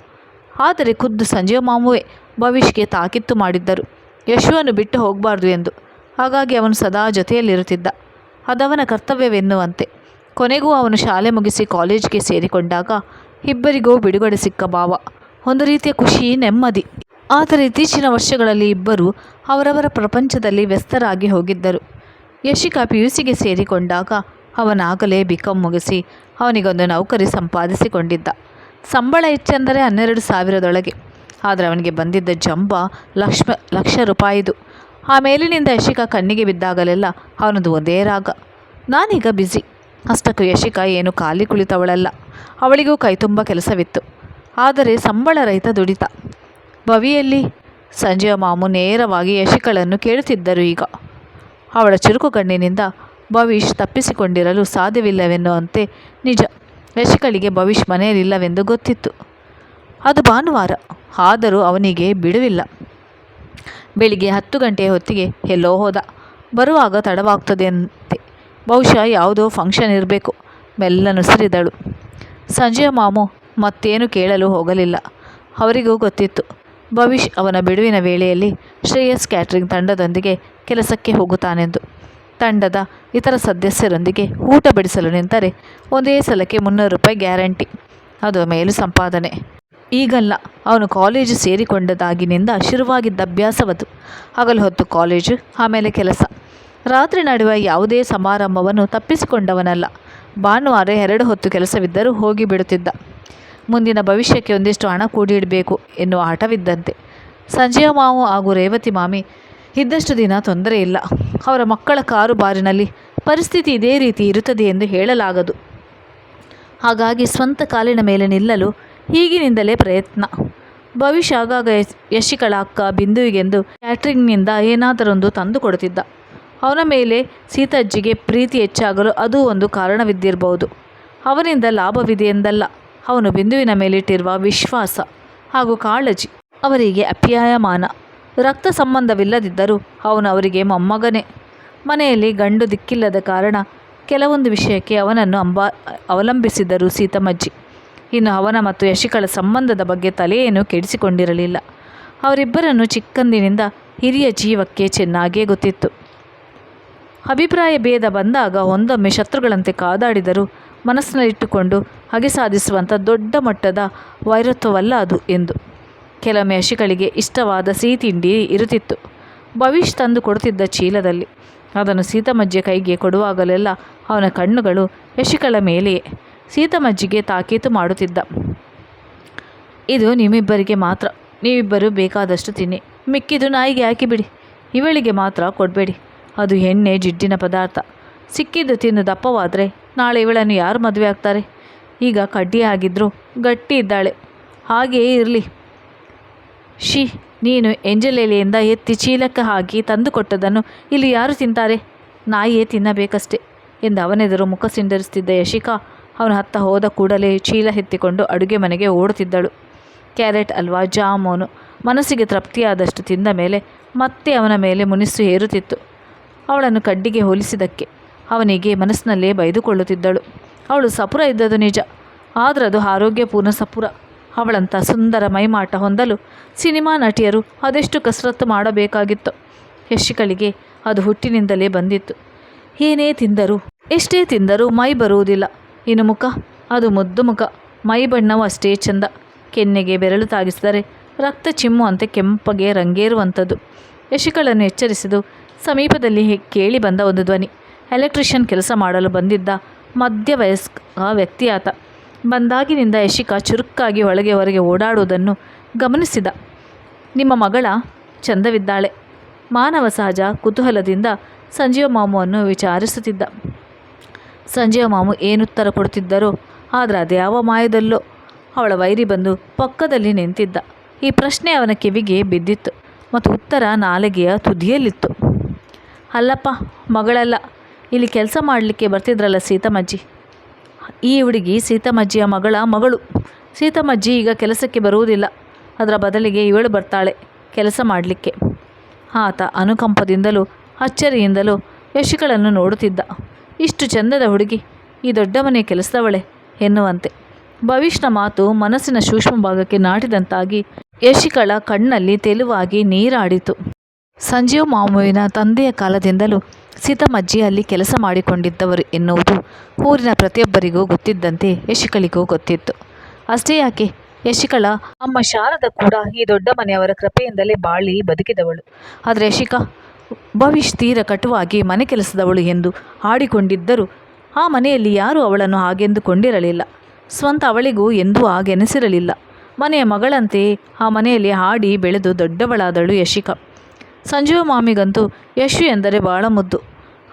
ಆದರೆ ಖುದ್ದು ಸಂಜೀವ ಮಾಮುವೆ ಭವಿಷ್ಯಕ್ಕೆ ತಾಕಿತ್ತು ಮಾಡಿದ್ದರು. ಯಶುವನ್ನು ಬಿಟ್ಟು ಹೋಗಬಾರ್ದು ಎಂದು. ಹಾಗಾಗಿ ಅವನು ಸದಾ ಜೊತೆಯಲ್ಲಿರುತ್ತಿದ್ದ. ಅದವನ ಕರ್ತವ್ಯವೆನ್ನುವಂತೆ. ಕೊನೆಗೂ ಅವನು ಶಾಲೆ ಮುಗಿಸಿ ಕಾಲೇಜಿಗೆ ಸೇರಿಕೊಂಡಾಗ ಇಬ್ಬರಿಗೂ ಬಿಡುಗಡೆ ಸಿಕ್ಕ ಭಾವ. ಒಂದು ರೀತಿಯ ಖುಷಿ, ನೆಮ್ಮದಿ. ಆದರೆ ಇತ್ತೀಚಿನ ವರ್ಷಗಳಲ್ಲಿ ಇಬ್ಬರು ಅವರವರ ಪ್ರಪಂಚದಲ್ಲಿ ವ್ಯಸ್ತರಾಗಿ ಹೋಗಿದ್ದರು. ಯಶಿಕಾ ಪಿ ಯು ಸಿಗೆ ಸೇರಿಕೊಂಡಾಗ ಅವನಾಗಲೇ ಬಿ ಕಾಂ ಮುಗಿಸಿ ಅವನಿಗೊಂದು ನೌಕರಿ ಸಂಪಾದಿಸಿಕೊಂಡಿದ್ದ. ಸಂಬಳ ಹೆಚ್ಚೆಂದರೆ ಹನ್ನೆರಡು ಸಾವಿರದೊಳಗೆ. ಆದರೆ ಅವನಿಗೆ ಬಂದಿದ್ದ ಜಂಬ ಲಕ್ಷ ಲಕ್ಷ ರೂಪಾಯಿದು. ಆ ಮೇಲಿನಿಂದ ಯಶಿಕಾ ಕಣ್ಣಿಗೆ ಬಿದ್ದಾಗಲೆಲ್ಲ ಅವನದು ಒಂದೇ ರಾಗ. ನಾನೀಗ ಬ್ಯುಸಿ ಅಷ್ಟಕ್ಕೂ ಯಶಿಕಾ ಏನು ಖಾಲಿ ಕುಳಿತವಳಲ್ಲ. ಅವಳಿಗೂ ಕೈತುಂಬ ಕೆಲಸವಿತ್ತು. ಆದರೆ ಸಂಬಳ ರಹಿತ ದುಡಿತ. ಭವಿಯಲ್ಲಿ ಸಂಜೆಯ ಮಾಮು ನೇರವಾಗಿ ಯಶಿಕಳನ್ನು ಕೇಳುತ್ತಿದ್ದರು ಈಗ. ಅವಳ ಚುರುಕು ಕಣ್ಣಿನಿಂದ ಭವಿಷ್ ತಪ್ಪಿಸಿಕೊಂಡಿರಲು ಸಾಧ್ಯವಿಲ್ಲವೆನ್ನುವಂತೆ ನಿಜ. ಯಶಿಕಳಿಗೆ ಭವಿಷ್ ಮನೆಯಲ್ಲಿಲ್ಲವೆಂದು ಗೊತ್ತಿತ್ತು. ಅದು ಭಾನುವಾರ. ಆದರೂ ಅವನಿಗೆ ಬಿಡುವಿಲ್ಲ. ಬೆಳಿಗ್ಗೆ ಹತ್ತು ಗಂಟೆಯ ಹೊತ್ತಿಗೆ ಎಲ್ಲೋ ಹೋದ. ಬರುವಾಗ ತಡವಾಗ್ತದೆ ಅಂತೆ ಬಹುಶಃ ಯಾವುದೋ ಫಂಕ್ಷನ್ ಇರಬೇಕು. ಮೆಲ್ಲನುಸಿರಿದಳು ಸಂಜೆಯ ಮಾಮು ಮತ್ತೇನು ಕೇಳಲು ಹೋಗಲಿಲ್ಲ. ಅವರಿಗೂ ಗೊತ್ತಿತ್ತು. ಭವಿಷ್ ಅವನ ಬಿಡುವಿನ ವೇಳೆಯಲ್ಲಿ ಶ್ರೇಯಸ್ ಕ್ಯಾಟ್ರಿಂಗ್ ತಂಡದೊಂದಿಗೆ ಕೆಲಸಕ್ಕೆ ಹೋಗುತ್ತಾನೆಂದು. ತಂಡದ ಇತರ ಸದಸ್ಯರೊಂದಿಗೆ ಊಟ ಬಡಿಸಲು ನಿಂತರೆ ಒಂದೇ ಸಲಕ್ಕೆ ಮುನ್ನೂರು ರೂಪಾಯಿ ಗ್ಯಾರಂಟಿ. ಅದು ಮೇಲು ಸಂಪಾದನೆ. ಈಗಲ್ಲ. ಅವನು ಕಾಲೇಜು ಸೇರಿಕೊಂಡದಾಗಿನಿಂದ ಶುರುವಾಗಿದ್ದ ಅಭ್ಯಾಸವದು. ಹಗಲು ಹೊತ್ತು ಕಾಲೇಜು ಆಮೇಲೆ ಕೆಲಸ. ರಾತ್ರಿ ನಡುವ ಯಾವುದೇ ಸಮಾರಂಭವನ್ನು ತಪ್ಪಿಸಿಕೊಂಡವನಲ್ಲ. ಭಾನುವಾರ ಎರಡು ಹೊತ್ತು ಕೆಲಸವಿದ್ದರೂ ಹೋಗಿ ಬಿಡುತ್ತಿದ್ದ. ಮುಂದಿನ ಭವಿಷ್ಯಕ್ಕೆ ಒಂದಿಷ್ಟು ಹಣ ಕೂಡಿಡಬೇಕು ಎನ್ನುವ ಹಠವಿದ್ದಂತೆ. ಸಂಜೀವ ಮಾವು ಹಾಗೂ ರೇವತಿ ಮಾಮಿ, ಇದ್ದಷ್ಟು ದಿನ ತೊಂದರೆ ಇಲ್ಲ. ಅವರ ಮಕ್ಕಳ ಕಾರು ಬಾರಿನಲ್ಲಿ ಪರಿಸ್ಥಿತಿ ಇದೇ ರೀತಿ ಇರುತ್ತದೆ ಎಂದು ಹೇಳಲಾಗದು. ಹಾಗಾಗಿ ಸ್ವಂತ ಕಾಲಿನ ಮೇಲೆ ನಿಲ್ಲಲು ಈಗಿನಿಂದಲೇ ಪ್ರಯತ್ನ. ಭವಿಷ್ಯ ಆಗಾಗ ಯಶ್- ಯಶಿಕಳ ಅಕ್ಕ ಬಿಂದುವಿಗೆಂದು ಕ್ಯಾಟ್ರಿಂಗ್ನಿಂದ ಏನಾದರೊಂದು ತಂದು ಕೊಡುತ್ತಿದ್ದ. ಅವನ ಮೇಲೆ ಸೀತಜ್ಜಿಗೆ ಪ್ರೀತಿ ಹೆಚ್ಚಾಗಲು ಅದು ಒಂದು ಕಾರಣವಿದ್ದಿರಬಹುದು ಅವನಿಂದ ಲಾಭವಿದೆ ಎಂದಲ್ಲ, ಅವನು ಬಿಂದುವಿನ ಮೇಲಿಟ್ಟಿರುವ ವಿಶ್ವಾಸ ಹಾಗೂ ಕಾಳಜಿ ಅವರಿಗೆ ಅಪ್ಯಾಯಮಾನ. ರಕ್ತ ಸಂಬಂಧವಿಲ್ಲದಿದ್ದರೂ ಅವನು ಅವರಿಗೆ ಮೊಮ್ಮಗನೇ. ಮನೆಯಲ್ಲಿ ಗಂಡು ದಿಕ್ಕಿಲ್ಲದ ಕಾರಣ ಕೆಲವೊಂದು ವಿಷಯಕ್ಕೆ ಅವನನ್ನು ಅಂಬ ಅವಲಂಬಿಸಿದರು ಸೀತಮ್ಮಜ್ಜಿ ಇನ್ನು ಅವನ ಮತ್ತು ಯಶಿಕಳ ಸಂಬಂಧದ ಬಗ್ಗೆ ತಲೆಯನ್ನು ಕೆಡಿಸಿಕೊಂಡಿರಲಿಲ್ಲ. ಅವರಿಬ್ಬರನ್ನು ಚಿಕ್ಕಂದಿನಿಂದ ಹಿರಿಯ ಜೀವಕ್ಕೆ ಚೆನ್ನಾಗಿಯೇ ಗೊತ್ತಿತ್ತು. ಅಭಿಪ್ರಾಯ ಭೇದ ಬಂದಾಗ ಒಂದೊಮ್ಮೆ ಶತ್ರುಗಳಂತೆ ಕಾದಾಡಿದರೂ ಮನಸ್ಸಿನಲ್ಲಿಟ್ಟುಕೊಂಡು ಹಗೆ ಸಾಧಿಸುವಂಥ ದೊಡ್ಡ ಮಟ್ಟದ ವೈರತ್ವವಲ್ಲ ಅದು ಎಂದು. ಕೆಲವೊಮ್ಮೆ ಯಶಿಕಳಿಗೆ ಇಷ್ಟವಾದ ಸಿಹಿ ತಿಂಡಿ ಇರುತ್ತಿತ್ತು. ಭವಿಷ್ ತಂದು ಕೊಡುತ್ತಿದ್ದ ಚೀಲದಲ್ಲಿ. ಅದನ್ನು ಸೀತಮಜ್ಜೆ ಕೈಗೆ ಕೊಡುವಾಗಲೆಲ್ಲ ಅವನ ಕಣ್ಣುಗಳು ಯಶಿಕಳ ಮೇಲೆಯೇ. ಸೀತಮ್ಮಜ್ಜಿಗೆ ತಾಕೀತು ಮಾಡುತ್ತಿದ್ದ. ಇದು ನಿಮ್ಮಿಬ್ಬರಿಗೆ ಮಾತ್ರ. ನೀವಿಬ್ಬರು ಬೇಕಾದಷ್ಟು ತಿನ್ನಿ. ಮಿಕ್ಕಿದು ನಾಯಿಗೆ ಹಾಕಿಬಿಡಿ. ಇವಳಿಗೆ ಮಾತ್ರ ಕೊಡಬೇಡಿ. ಅದು ಎಣ್ಣೆ, ಜಿಡ್ಡಿನ ಪದಾರ್ಥ. ಸಿಕ್ಕಿದ್ದು ತಿಂದು ದಪ್ಪವಾದರೆ ನಾಳೆ ಇವಳನ್ನು ಯಾರು ಮದುವೆ ಆಗ್ತಾರೆ? ಈಗ ಕಡ್ಡಿ ಆಗಿದ್ದರೂ ಗಟ್ಟಿ ಇದ್ದಾಳೆ. ಹಾಗೆಯೇ ಇರಲಿ. ಶಿ ನೀನು ಎಂಜಲೆಲೆಯಿಂದ ಎತ್ತಿ ಚೀಲಕ್ಕೆ ಹಾಕಿ ತಂದು ಕೊಟ್ಟದನ್ನು ಇಲ್ಲಿ ಯಾರು ತಿಂತಾರೆ? ನಾಯಿಯೇ ತಿನ್ನಬೇಕಷ್ಟೆ ಎಂದು ಅವನೆದುರು ಮುಖ ಸಿಂಡರಿಸ್ತಿದ್ದ ಯಶಿಕಾ ಅವನ ಹತ್ತ ಹೋದ ಕೂಡಲೇ ಚೀಲ ಎತ್ತಿಕೊಂಡು ಅಡುಗೆ ಮನೆಗೆ ಓಡುತ್ತಿದ್ದಳು. ಕ್ಯಾರೆಟ್ ಅಲ್ವಾ, ಜಾಮೂನು? ಮನಸ್ಸಿಗೆ ತೃಪ್ತಿಯಾದಷ್ಟು ತಿಂದ ಮೇಲೆ ಮತ್ತೆ ಅವನ ಮೇಲೆ ಮುನಿಸು ಏರುತ್ತಿತ್ತು. ಅವಳನ್ನು ಕಡ್ಡಿಗೆ ಹೋಲಿಸಿದಕ್ಕೆ ಅವನಿಗೆ ಮನಸ್ಸಿನಲ್ಲೇ ಬೈದುಕೊಳ್ಳುತ್ತಿದ್ದಳು. ಅವಳು ಸಪುರ ಇದ್ದದು ನಿಜ ಆದ್ರದು ಆರೋಗ್ಯಪೂರ್ಣ ಸಪುರ. ಅವಳಂಥ ಸುಂದರ ಮೈಮಾಟ ಹೊಂದಲು ಸಿನಿಮಾ ನಟಿಯರು ಅದೆಷ್ಟು ಕಸರತ್ತು ಮಾಡಬೇಕಾಗಿತ್ತು. ಯಶಿಕಳಿಗೆ ಅದು ಹುಟ್ಟಿನಿಂದಲೇ ಬಂದಿತ್ತು. ಏನೇ ತಿಂದರೂ, ಎಷ್ಟೇ ತಿಂದರೂ ಮೈ ಬರುವುದಿಲ್ಲ. ಇನ್ನು ಮುಖ, ಅದು ಮುದ್ದು ಮುಖ. ಮೈ ಬಣ್ಣವು ಅಷ್ಟೇ ಚೆಂದ. ಕೆನ್ನೆಗೆ ಬೆರಳು ತಾಗಿಸಿದರೆ ರಕ್ತ ಚಿಮ್ಮುವಂತೆ ಕೆಂಪಗೆ ರಂಗೇರುವಂಥದ್ದು. ಯಶಿಕಳನ್ನು ಎಚ್ಚರಿಸಿದು ಸಮೀಪದಲ್ಲಿ ಕೇಳಿ ಬಂದ ಒಂದು ಧ್ವನಿ. ಎಲೆಕ್ಟ್ರಿಷಿಯನ್ ಕೆಲಸ ಮಾಡಲು ಬಂದಿದ್ದ ಮಧ್ಯವಯಸ್ಕ ವ್ಯಕ್ತಿಯಾತ ಬಂದಾಗಿನಿಂದ ಯಶಿಕಾ ಚುರುಕಾಗಿ ಒಳಗೆ ಹೊರಗೆ ಓಡಾಡುವುದನ್ನು ಗಮನಿಸಿದ. ನಿಮ್ಮ ಮಗಳ ಚಂದವಿದ್ದಾಳೆ. ಮಾನವ ಸಹಜ ಕುತೂಹಲದಿಂದ ಸಂಜೀವ ಮಾಮುವನ್ನು ವಿಚಾರಿಸುತ್ತಿದ್ದ. ಸಂಜೀವ ಮಾಮು ಏನುತ್ತರ ಕೊಡುತ್ತಿದ್ದರೋ ಆದರೆ ಅದ್ಯಾವ ಮಾಯದಲ್ಲೋ. ಅವಳ ವೈರಿ ಬಂದು ಪಕ್ಕದಲ್ಲಿ ನಿಂತಿದ್ದ. ಈ ಪ್ರಶ್ನೆ ಅವನ ಕಿವಿಗೆ ಬಿದ್ದಿತ್ತು ಮತ್ತು ಉತ್ತರ ನಾಲಿಗೆಯ ತುದಿಯಲ್ಲಿತ್ತು. ಅಲ್ಲಪ್ಪ, ಮಗಳಲ್ಲ, ಇಲ್ಲಿ ಕೆಲಸ ಮಾಡಲಿಕ್ಕೆ ಬರ್ತಿದ್ರಲ್ಲ ಸೀತಮ್ಮಜ್ಜಿ ಈ ಹುಡುಗಿ ಸೀತಮ್ಮಜ್ಜಿಯ ಮಗಳ ಮಗಳು. ಸೀತಮ್ಮಜ್ಜಿ ಈಗ ಕೆಲಸಕ್ಕೆ ಬರುವುದಿಲ್ಲ. ಅದರ ಬದಲಿಗೆ ಇವಳು ಬರ್ತಾಳೆ ಕೆಲಸ ಮಾಡಲಿಕ್ಕೆ. ಆತ ಅನುಕಂಪದಿಂದಲೂ ಅಚ್ಚರಿಯಿಂದಲೂ ಯಶಿಗಳನ್ನು ನೋಡುತ್ತಿದ್ದ. ಇಷ್ಟು ಚಂದದ ಹುಡುಗಿ, ಈ ದೊಡ್ಡ ಮನೆ ಕೆಲಸದವಳೆ ಎನ್ನುವಂತೆ. ಭವಿಷ್ಣ ಮಾತು ಮನಸ್ಸಿನ ಸೂಕ್ಷ್ಮ ಭಾಗಕ್ಕೆ ನಾಟಿದಂತಾಗಿ ಯಶಿಕಳ ಕಣ್ಣಲ್ಲಿ ತೆಲುವಾಗಿ ನೀರಾಡಿತು. ಸಂಜೀವ್ ಮಾಮುವಿನ ತಂದೆಯ ಕಾಲದಿಂದಲೂ ಸೀತಮ್ಮಜ್ಜಿ ಅಲ್ಲಿ ಕೆಲಸ ಮಾಡಿಕೊಂಡಿದ್ದವರು ಎನ್ನುವುದು ಊರಿನ ಪ್ರತಿಯೊಬ್ಬರಿಗೂ ಗೊತ್ತಿದ್ದಂತೆ ಯಶಿಕಳಿಗೂ ಗೊತ್ತಿತ್ತು. ಅಷ್ಟೇ ಯಾಕೆ, ಯಶಿಕಳ ಅಮ್ಮ ಶಾರದ ಕೂಡ ಈ ದೊಡ್ಡ ಮನೆಯವರ ಕೃಪೆಯಿಂದಲೇ ಬಾಳಿ ಬದುಕಿದವಳು. ಆದರೆ ಯಶಿಕಾ ಭವಿಷ್ ತೀರ ಕಟುವಾಗಿ ಮನೆ ಕೆಲಸದವಳು ಎಂದು ಆಡಿಕೊಂಡಿದ್ದರೂ ಆ ಮನೆಯಲ್ಲಿ ಯಾರೂ ಅವಳನ್ನು ಹಾಗೆಂದುಕೊಂಡಿರಲಿಲ್ಲ. ಸ್ವಂತ ಅವಳಿಗೂ ಎಂದೂ ಹಾಗೆನಿಸಿರಲಿಲ್ಲ. ಮನೆಯ ಮಗಳಂತೆ ಆ ಮನೆಯಲ್ಲಿ ಹಾಡಿ ಬೆಳೆದು ದೊಡ್ಡವಳಾದಳು ಯಶಿಕಾ. ಸಂಜೀವ ಮಾಮಿಗಂತೂ ಯಶು ಎಂದರೆ ಬಹಳ ಮುದ್ದು.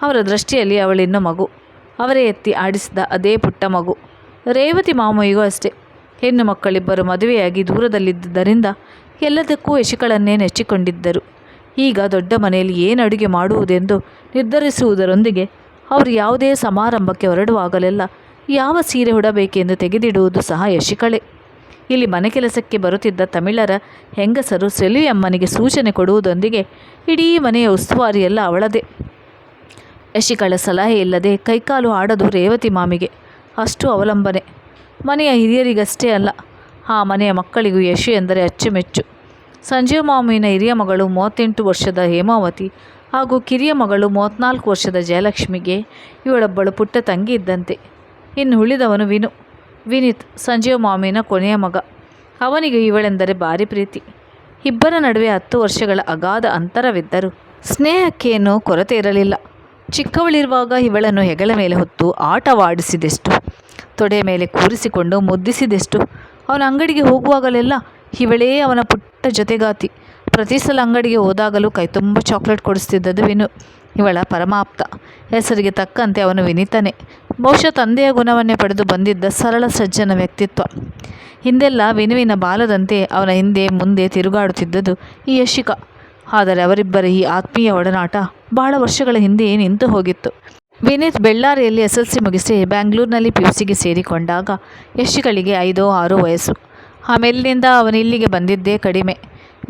ಅವರ ದೃಷ್ಟಿಯಲ್ಲಿ ಅವಳಿನ್ನು ಮಗು. ಅವರೇ ಎತ್ತಿ ಆಡಿಸಿದ ಅದೇ ಪುಟ್ಟ ಮಗು. ರೇವತಿ ಮಾಮಯ್ಯಗೂ ಅಷ್ಟೇ. ಹೆಣ್ಣು ಮಕ್ಕಳಿಬ್ಬರು ಮದುವೆಯಾಗಿ ದೂರದಲ್ಲಿದ್ದರಿಂದ ಎಲ್ಲದಕ್ಕೂ ಯಶಿಕಳನ್ನೇ ನೆಚ್ಚಿಕೊಂಡಿದ್ದರು. ಈಗ ದೊಡ್ಡ ಮನೆಯಲ್ಲಿ ಏನು ಅಡುಗೆ ಮಾಡುವುದೆಂದು ನಿರ್ಧರಿಸುವುದರೊಂದಿಗೆ ಅವರು ಯಾವುದೇ ಸಮಾರಂಭಕ್ಕೆ ಹೊರಡುವಾಗಲೆಲ್ಲ ಯಾವ ಸೀರೆ ಉಡಬೇಕೆಂದು ತೆಗೆದಿಡುವುದು ಸಹ ಯಶಿಕಳೆ. ಇಲ್ಲಿ ಮನೆ ಕೆಲಸಕ್ಕೆ ಬರುತ್ತಿದ್ದ ತಮಿಳರ ಹೆಂಗಸರು ಸೆಲಿಯಮ್ಮನಿಗೆ ಸೂಚನೆ ಕೊಡುವುದೊಂದಿಗೆ ಇಡೀ ಮನೆಯ ಉಸ್ತುವಾರಿಯೆಲ್ಲ ಅವಳದೇ. ಯಶಿಕಳ ಸಲಹೆ ಇಲ್ಲದೆ ಕೈಕಾಲು ಆಡದು ರೇವತಿ ಮಾಮಿಗೆ. ಅಷ್ಟು ಅವಲಂಬನೆ. ಮನೆಯ ಹಿರಿಯರಿಗಷ್ಟೇ ಅಲ್ಲ, ಆ ಮನೆಯ ಮಕ್ಕಳಿಗೂ ಯಶು ಎಂದರೆ ಅಚ್ಚುಮೆಚ್ಚು. ಸಂಜೀವ್ ಮಾಮಿನ ಹಿರಿಯ ಮಗಳು ಮೂವತ್ತೆಂಟು ವರ್ಷದ ಹೇಮಾವತಿ ಹಾಗೂ ಕಿರಿಯ ಮಗಳು ಮೂವತ್ತ್ನಾಲ್ಕು ವರ್ಷದ ಜಯಲಕ್ಷ್ಮಿಗೆ ಇವಳೊಬ್ಬಳು ಪುಟ್ಟ ತಂಗಿ ಇದ್ದಂತೆ. ಇನ್ನು ಉಳಿದವನು ವಿನು. ವಿನೀತ್ ಸಂಜೀವ್ ಮಾಮಿನ ಕೊನೆಯ ಮಗ. ಅವನಿಗೆ ಇವಳೆಂದರೆ ಭಾರಿ ಪ್ರೀತಿ. ಇಬ್ಬರ ನಡುವೆ ಹತ್ತು ವರ್ಷಗಳ ಅಗಾಧ ಅಂತರವಿದ್ದರು. ಸ್ನೇಹಕ್ಕೇನೂ ಕೊರತೆ ಇರಲಿಲ್ಲ. ಚಿಕ್ಕವಳಿರುವಾಗ ಇವಳನ್ನು ಹೆಗಲ ಮೇಲೆ ಹೊತ್ತು ಆಟವಾಡಿಸಿದೆಷ್ಟು. ತೊಡೆ ಮೇಲೆ ಕೂರಿಸಿಕೊಂಡು ಮುದ್ದಿಸಿದೆಷ್ಟು. ಅವನ ಅಂಗಡಿಗೆ ಹೋಗುವಾಗಲೆಲ್ಲ ಇವಳೇ ಅವನ ಪುಟ್ಟ ಜೊತೆಗಾತಿ. ಪ್ರತಿ ಸಲ ಅಂಗಡಿಗೆ ಹೋದಾಗಲೂ ಕೈತುಂಬ ಚಾಕ್ಲೇಟ್ ಕೊಡಿಸ್ತಿದ್ದದ್ದು ವಿನು. ಇವಳ ಪರಮಾಪ್ತ. ಹೆಸರಿಗೆ ತಕ್ಕಂತೆ ಅವನು ವಿನೀತನೇ. ಬಹುಶಃ ತಂದೆಯ ಗುಣವನ್ನೇ ಪಡೆದು ಬಂದಿದ್ದ ಸರಳ ಸಜ್ಜನ ವ್ಯಕ್ತಿತ್ವ. ಹಿಂದೆಲ್ಲ ವಿನುವಿನ ಬಾಲದಂತೆ ಅವನ ಹಿಂದೆ ಮುಂದೆ ತಿರುಗಾಡುತ್ತಿದ್ದದು ಈ ಯಶಿಕ. ಆದರೆ ಅವರಿಬ್ಬರ ಈ ಆತ್ಮೀಯ ಒಡನಾಟ ಬಹಳ ವರ್ಷಗಳ ಹಿಂದೆಯೇ ನಿಂತು ಹೋಗಿತ್ತು. ವಿನೀತ್ ಬೆಳ್ಳಾರಿಯಲ್ಲಿ ಎಸ್ ಎಲ್ ಸಿ ಮುಗಿಸಿ ಬ್ಯಾಂಗ್ಳೂರಿನಲ್ಲಿ ಪಿ ಯು ಸಿಗೆ ಸೇರಿಕೊಂಡಾಗ ಯಶಿಗಳಿಗೆ ಐದೋ ಆರೋ ವಯಸ್ಸು. ಆಮೇಲಿನಿಂದ ಅವನು ಇಲ್ಲಿಗೆ ಬಂದಿದ್ದೇ ಕಡಿಮೆ.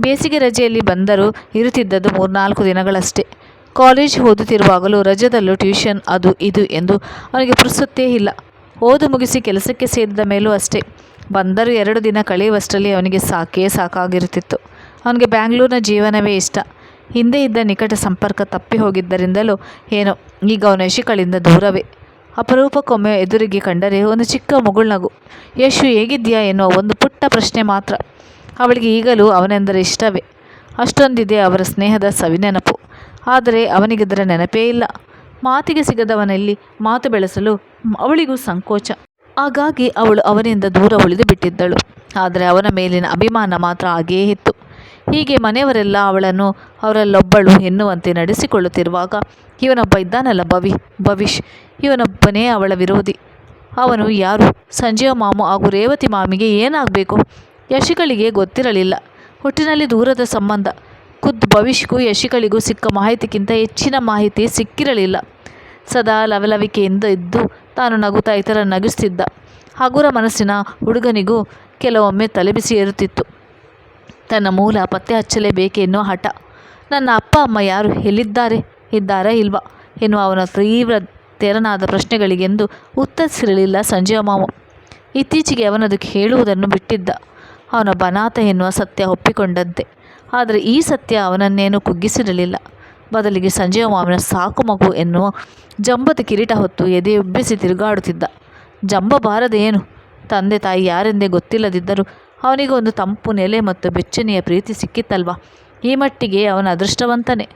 ಬೇಸಿಗೆ ರಜೆಯಲ್ಲಿ ಬಂದರೂ ಇರುತ್ತಿದ್ದದ್ದು ಮೂರ್ನಾಲ್ಕು ದಿನಗಳಷ್ಟೇ. ಕಾಲೇಜ್ ಓದುತ್ತಿರುವಾಗಲೂ ರಜದಲ್ಲೂ ಟ್ಯೂಷನ್ ಅದು ಇದು ಎಂದು ಅವನಿಗೆ ಪುರುಸುತ್ತೇ ಇಲ್ಲ. ಓದು ಮುಗಿಸಿ ಕೆಲಸಕ್ಕೆ ಸೇರಿದ ಮೇಲೂ ಅಷ್ಟೇ. ಬಂದರೂ ಎರಡು ದಿನ ಕಳೆಯುವಷ್ಟರಲ್ಲಿ ಅವನಿಗೆ ಸಾಕೇ ಸಾಕಾಗಿರುತ್ತಿತ್ತು. ಅವನಿಗೆ ಬ್ಯಾಂಗ್ಳೂರಿನ ಜೀವನವೇ ಇಷ್ಟ. ಹಿಂದೆ ಇದ್ದ ನಿಕಟ ಸಂಪರ್ಕ ತಪ್ಪಿ ಹೋಗಿದ್ದರಿಂದಲೂ ಏನೋ, ಈಗ ಅವನ ಯಶಿಕಳಿಂದ ದೂರವೇ. ಅಪರೂಪಕ್ಕೊಮ್ಮೆ ಎದುರಿಗೆ ಕಂಡರೆ ಒಂದು ಚಿಕ್ಕ ಮುಗುಳ್ನಗು ಯಶು ಹೇಗಿದ್ಯಾ ಎನ್ನುವ ಒಂದು ಪುಟ್ಟ ಪ್ರಶ್ನೆ ಮಾತ್ರ. ಅವಳಿಗೆ ಈಗಲೂ ಅವನೆಂದರೆ ಇಷ್ಟವೇ. ಅಷ್ಟೊಂದಿದೆ ಅವರ ಸ್ನೇಹದ ಸವಿನೆನಪು. ಆದರೆ ಅವನಿಗಿದರ ನೆನಪೇ ಇಲ್ಲ. ಮಾತಿಗೆ ಸಿಗದವನಲ್ಲಿ ಮಾತು ಬೆಳೆಸಲು ಅವಳಿಗೂ ಸಂಕೋಚ. ಹಾಗಾಗಿ ಅವಳು ಅವನಿಂದ ದೂರ ಉಳಿದು ಬಿಟ್ಟಿದ್ದಳು. ಆದರೆ ಅವನ ಮೇಲಿನ ಅಭಿಮಾನ ಮಾತ್ರ ಹಾಗೆಯೇ ಇತ್ತು. ಹೀಗೆ ಮನೆಯವರೆಲ್ಲ ಅವಳನ್ನು ಅವರಲ್ಲೊಬ್ಬಳು ಎನ್ನುವಂತೆ ನಡೆಸಿಕೊಳ್ಳುತ್ತಿರುವಾಗ ಇವನೊಬ್ಬ ಇದ್ದಾನಲ್ಲ ಭವಿ ಭವಿಷ್ ಇವನೊಬ್ಬನೇ ಅವಳ ವಿರೋಧಿ. ಅವನು ಯಾರು? ಸಂಜೀವ ಮಾಮು ಹಾಗೂ ರೇವತಿ ಮಾಮಿಗೆ ಏನಾಗಬೇಕು? ಯಶಿಗಳಿಗೆ ಗೊತ್ತಿರಲಿಲ್ಲ. ಒಟ್ಟಿನಲ್ಲಿ ದೂರದ ಸಂಬಂಧ. ಖುದ್ದು ಭವಿಷ್ಗೂ ಯಶಿಗಳಿಗೂ ಸಿಕ್ಕ ಮಾಹಿತಿಗಿಂತ ಹೆಚ್ಚಿನ ಮಾಹಿತಿ ಸಿಕ್ಕಿರಲಿಲ್ಲ. ಸದಾ ಲವಲವಿಕೆಯಿಂದ ಇದ್ದು ತಾನು ನಗುತ್ತಾ ಇತರ ನಗಿಸ್ತಿದ್ದ. ಹಗುರ ಮನಸ್ಸಿನ ಹುಡುಗನಿಗೂ ಕೆಲವೊಮ್ಮೆ ತಲೆಬಿಸಿ ಏರುತ್ತಿತ್ತು. ತನ್ನ ಮೂಲ ಪತ್ತೆ ಹಚ್ಚಲೇಬೇಕೆನ್ನುವ ಹಠ. ನನ್ನ ಅಪ್ಪ, ಅಮ್ಮ ಯಾರು? ಎಲ್ಲಿದ್ದಾರೆ? ಇದ್ದಾರಾ ಇಲ್ವಾ? ಎನ್ನುವ ಅವನ ತೀವ್ರ ತೆರನಾದ ಪ್ರಶ್ನೆಗಳಿಗೆಂದು ಉತ್ತರಿಸಿರಲಿಲ್ಲ ಸಂಜೀವ ಮಾವ ಇತ್ತೀಚೆಗೆ ಅವನದು ಹೇಳುವುದನ್ನು ಬಿಟ್ಟಿದ್ದ. ಅವನ ಬನಾತ ಎನ್ನುವ ಸತ್ಯ ಒಪ್ಪಿಕೊಂಡಂತೆ. ಆದರೆ ಈ ಸತ್ಯ ಅವನನ್ನೇನು ಕುಗ್ಗಿಸಿರಲಿಲ್ಲ. ಬದಲಿಗೆ ಸಂಜೀವ ಮಾವನ ಸಾಕು ಮಗು ಎನ್ನುವ ಜಂಬದ ಕಿರೀಟ ಹೊತ್ತು ಎದೆಯುಬ್ಬಿಸಿ ತಿರುಗಾಡುತ್ತಿದ್ದ. ಜಂಬ ಬಾರದೇನು ತಂದೆ ತಾಯಿ ಯಾರೆಂದೇ ಗೊತ್ತಿಲ್ಲದಿದ್ದರೂ ಅವನಿಗೆ ಒಂದು ತಂಪು ನೆಲೆ ಮತ್ತು ಬೆಚ್ಚನೆಯ ಪ್ರೀತಿ ಸಿಕ್ಕಿತ್ತಲ್ವ? ಈ ಮಟ್ಟಿಗೆ ಅವನ ಅದೃಷ್ಟವಂತನೇ.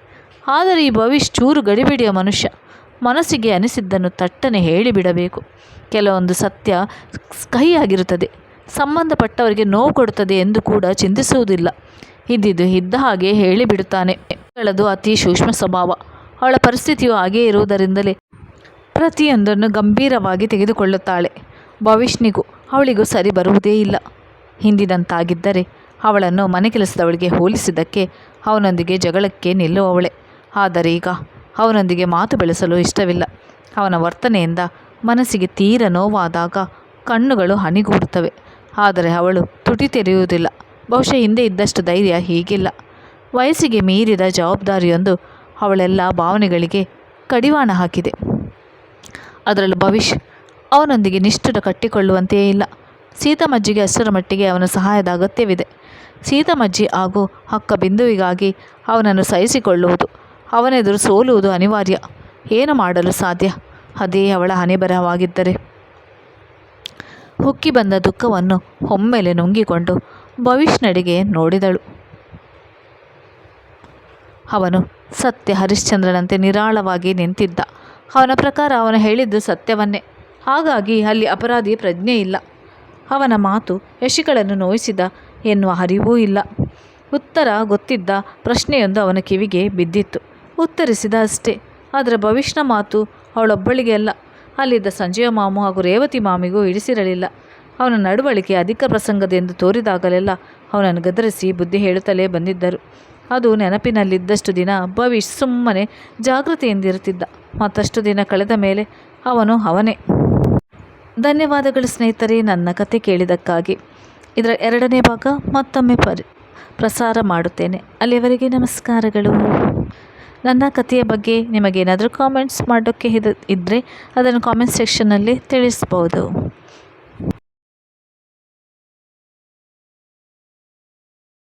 ಆದರೆ ಈ ಭವಿಷ್ ಚೂರು ಗಡಿಬಿಡಿಯ ಮನುಷ್ಯ. ಮನಸ್ಸಿಗೆ ಅನಿಸಿದ್ದನ್ನು ತಟ್ಟನೆ ಹೇಳಿಬಿಡಬೇಕು. ಕೆಲವೊಂದು ಸತ್ಯ ಕಹಿಯಾಗಿರುತ್ತದೆ. ಸಂಬಂಧಪಟ್ಟವರಿಗೆ ನೋವು ಕೊಡುತ್ತದೆ ಎಂದು ಕೂಡ ಚಿಂತಿಸುವುದಿಲ್ಲ. ಇದ್ದಿದ್ದು ಇದ್ದ ಹಾಗೆ ಹೇಳಿಬಿಡುತ್ತಾನೆ. ಅವಳದು ಅತಿ ಸೂಕ್ಷ್ಮ ಸ್ವಭಾವ. ಅವಳ ಪರಿಸ್ಥಿತಿಯು ಹಾಗೇ ಇರುವುದರಿಂದಲೇ ಪ್ರತಿಯೊಂದನ್ನು ಗಂಭೀರವಾಗಿ ತೆಗೆದುಕೊಳ್ಳುತ್ತಾಳೆ. ಭವಿಷ್ಣಿಗೂ ಅವಳಿಗೂ ಸರಿ ಬರುವುದೇ ಇಲ್ಲ. ಹಿಂದಿನಂತಾಗಿದ್ದರೆ ಅವಳನ್ನು ಮನೆ ಕೆಲಸದವಳಿಗೆ ಹೋಲಿಸಿದ್ದಕ್ಕೆ ಅವನೊಂದಿಗೆ ಜಗಳಕ್ಕೆ ನಿಲ್ಲುವವಳೆ. ಆದರೆ ಈಗ ಅವನೊಂದಿಗೆ ಮಾತು ಬೆಳೆಸಲು ಇಷ್ಟವಿಲ್ಲ. ಅವನ ವರ್ತನೆಯಿಂದ ಮನಸ್ಸಿಗೆ ತೀರ ನೋವಾದಾಗ ಕಣ್ಣುಗಳು ಹನಿಗೂಡುತ್ತವೆ. ಆದರೆ ಅವಳು ತುಟಿ ತೆರೆಯುವುದಿಲ್ಲ. ಬಹುಶಃ ಹಿಂದೆ ಇದ್ದಷ್ಟು ಧೈರ್ಯ ಹೀಗಿಲ್ಲ. ವಯಸ್ಸಿಗೆ ಮೀರಿದ ಜವಾಬ್ದಾರಿಯೊಂದು ಅವಳೆಲ್ಲ ಭಾವನೆಗಳಿಗೆ ಕಡಿವಾಣ ಹಾಕಿದೆ. ಅದರಲ್ಲೂ ಭವಿಷ್ಯ ಅವನೊಂದಿಗೆ ನಿಷ್ಠುರ ಕಟ್ಟಿಕೊಳ್ಳುವಂತೆಯೇ ಇಲ್ಲ. ಸೀತಮ್ಮಜ್ಜಿಗೆ ಅಷ್ಟರ ಮಟ್ಟಿಗೆ ಅವನ ಸಹಾಯದ ಅಗತ್ಯವಿದೆ. ಸೀತಮಜ್ಜಿ ಹಾಗೂ ಅಕ್ಕ ಬಿಂದುವಿಗಾಗಿ ಅವನನ್ನು ಸಹಿಸಿಕೊಳ್ಳುವುದು, ಅವನೆದುರು ಸೋಲುವುದು ಅನಿವಾರ್ಯ. ಏನು ಮಾಡಲು ಸಾಧ್ಯ? ಅದೇ ಅವಳ ಹನಿಬರಹವಾಗಿದ್ದರೆ ಹುಕ್ಕಿ ಬಂದ ದುಃಖವನ್ನು ಒಮ್ಮೆಲೆ ನುಂಗಿಕೊಂಡು ಭವಿಷ್ಯನಡೆಗೆ ನೋಡಿದಳು. ಅವನು ಸತ್ಯ ಹರಿಶ್ಚಂದ್ರನಂತೆ ನಿರಾಳವಾಗಿ ನಿಂತಿದ್ದ. ಅವನ ಪ್ರಕಾರ ಅವನು ಹೇಳಿದ್ದು ಸತ್ಯವನ್ನೇ. ಹಾಗಾಗಿ ಅಲ್ಲಿ ಅಪರಾಧಿ ಪ್ರಜ್ಞೆ ಇಲ್ಲ. ಅವನ ಮಾತು ಯಶಿಗಳನ್ನು ನೋಯಿಸಿದ ಎನ್ನುವ ಅರಿವೂ ಇಲ್ಲ. ಉತ್ತರ ಗೊತ್ತಿದ್ದ ಪ್ರಶ್ನೆಯೊಂದು ಅವನ ಕಿವಿಗೆ ಬಿದ್ದಿತ್ತು. ಉತ್ತರಿಸಿದ ಅಷ್ಟೇ. ಅದರ ಭವಿಷ್ಯನ ಮಾತು ಅವಳೊಬ್ಬಳಿಗೆ ಅಲ್ಲ. ಅಲ್ಲಿದ್ದ ಸಂಜೀವ ಮಾಮು ಹಾಗೂ ರೇವತಿ ಮಾಮಿಗೂ ಇಳಿಸಿರಲಿಲ್ಲ. ಅವನ ನಡವಳಿಕೆ ಅಧಿಕ ಪ್ರಸಂಗದೆಂದು ತೋರಿದಾಗಲೆಲ್ಲ ಅವನನ್ನು ಗದರಿಸಿ ಬುದ್ಧಿ ಹೇಳುತ್ತಲೇ ಬಂದಿದ್ದರು. ಅದು ನೆನಪಿನಲ್ಲಿದ್ದಷ್ಟು ದಿನ ಭವಿಷ್ ಸುಮ್ಮನೆ ಜಾಗೃತಿಯಿಂದಿರುತ್ತಿದ್ದ. ಮತ್ತಷ್ಟು ದಿನ ಕಳೆದ ಮೇಲೆ ಅವನು ಅವನೇ. ಧನ್ಯವಾದಗಳು ಸ್ನೇಹಿತರೆ ನನ್ನ ಕತೆ ಕೇಳಿದ್ದಕ್ಕಾಗಿ. ಇದರ ಎರಡನೇ ಭಾಗ ಮತ್ತೊಮ್ಮೆ ಪರಿ, ಪ್ರಸಾರ ಮಾಡುತ್ತೇನೆ. ಅಲ್ಲಿಯವರೆಗೆ ನಮಸ್ಕಾರಗಳು. ನನ್ನ ಕಥೆಯ ಬಗ್ಗೆ ನಿಮಗೇನಾದರೂ ಕಾಮೆಂಟ್ಸ್ ಮಾಡೋಕ್ಕೆ ಇದ್ದರೆ ಅದನ್ನು ಕಾಮೆಂಟ್ ಸೆಕ್ಷನ್ನಲ್ಲಿ ತಿಳಿಸ್ಬೋದು.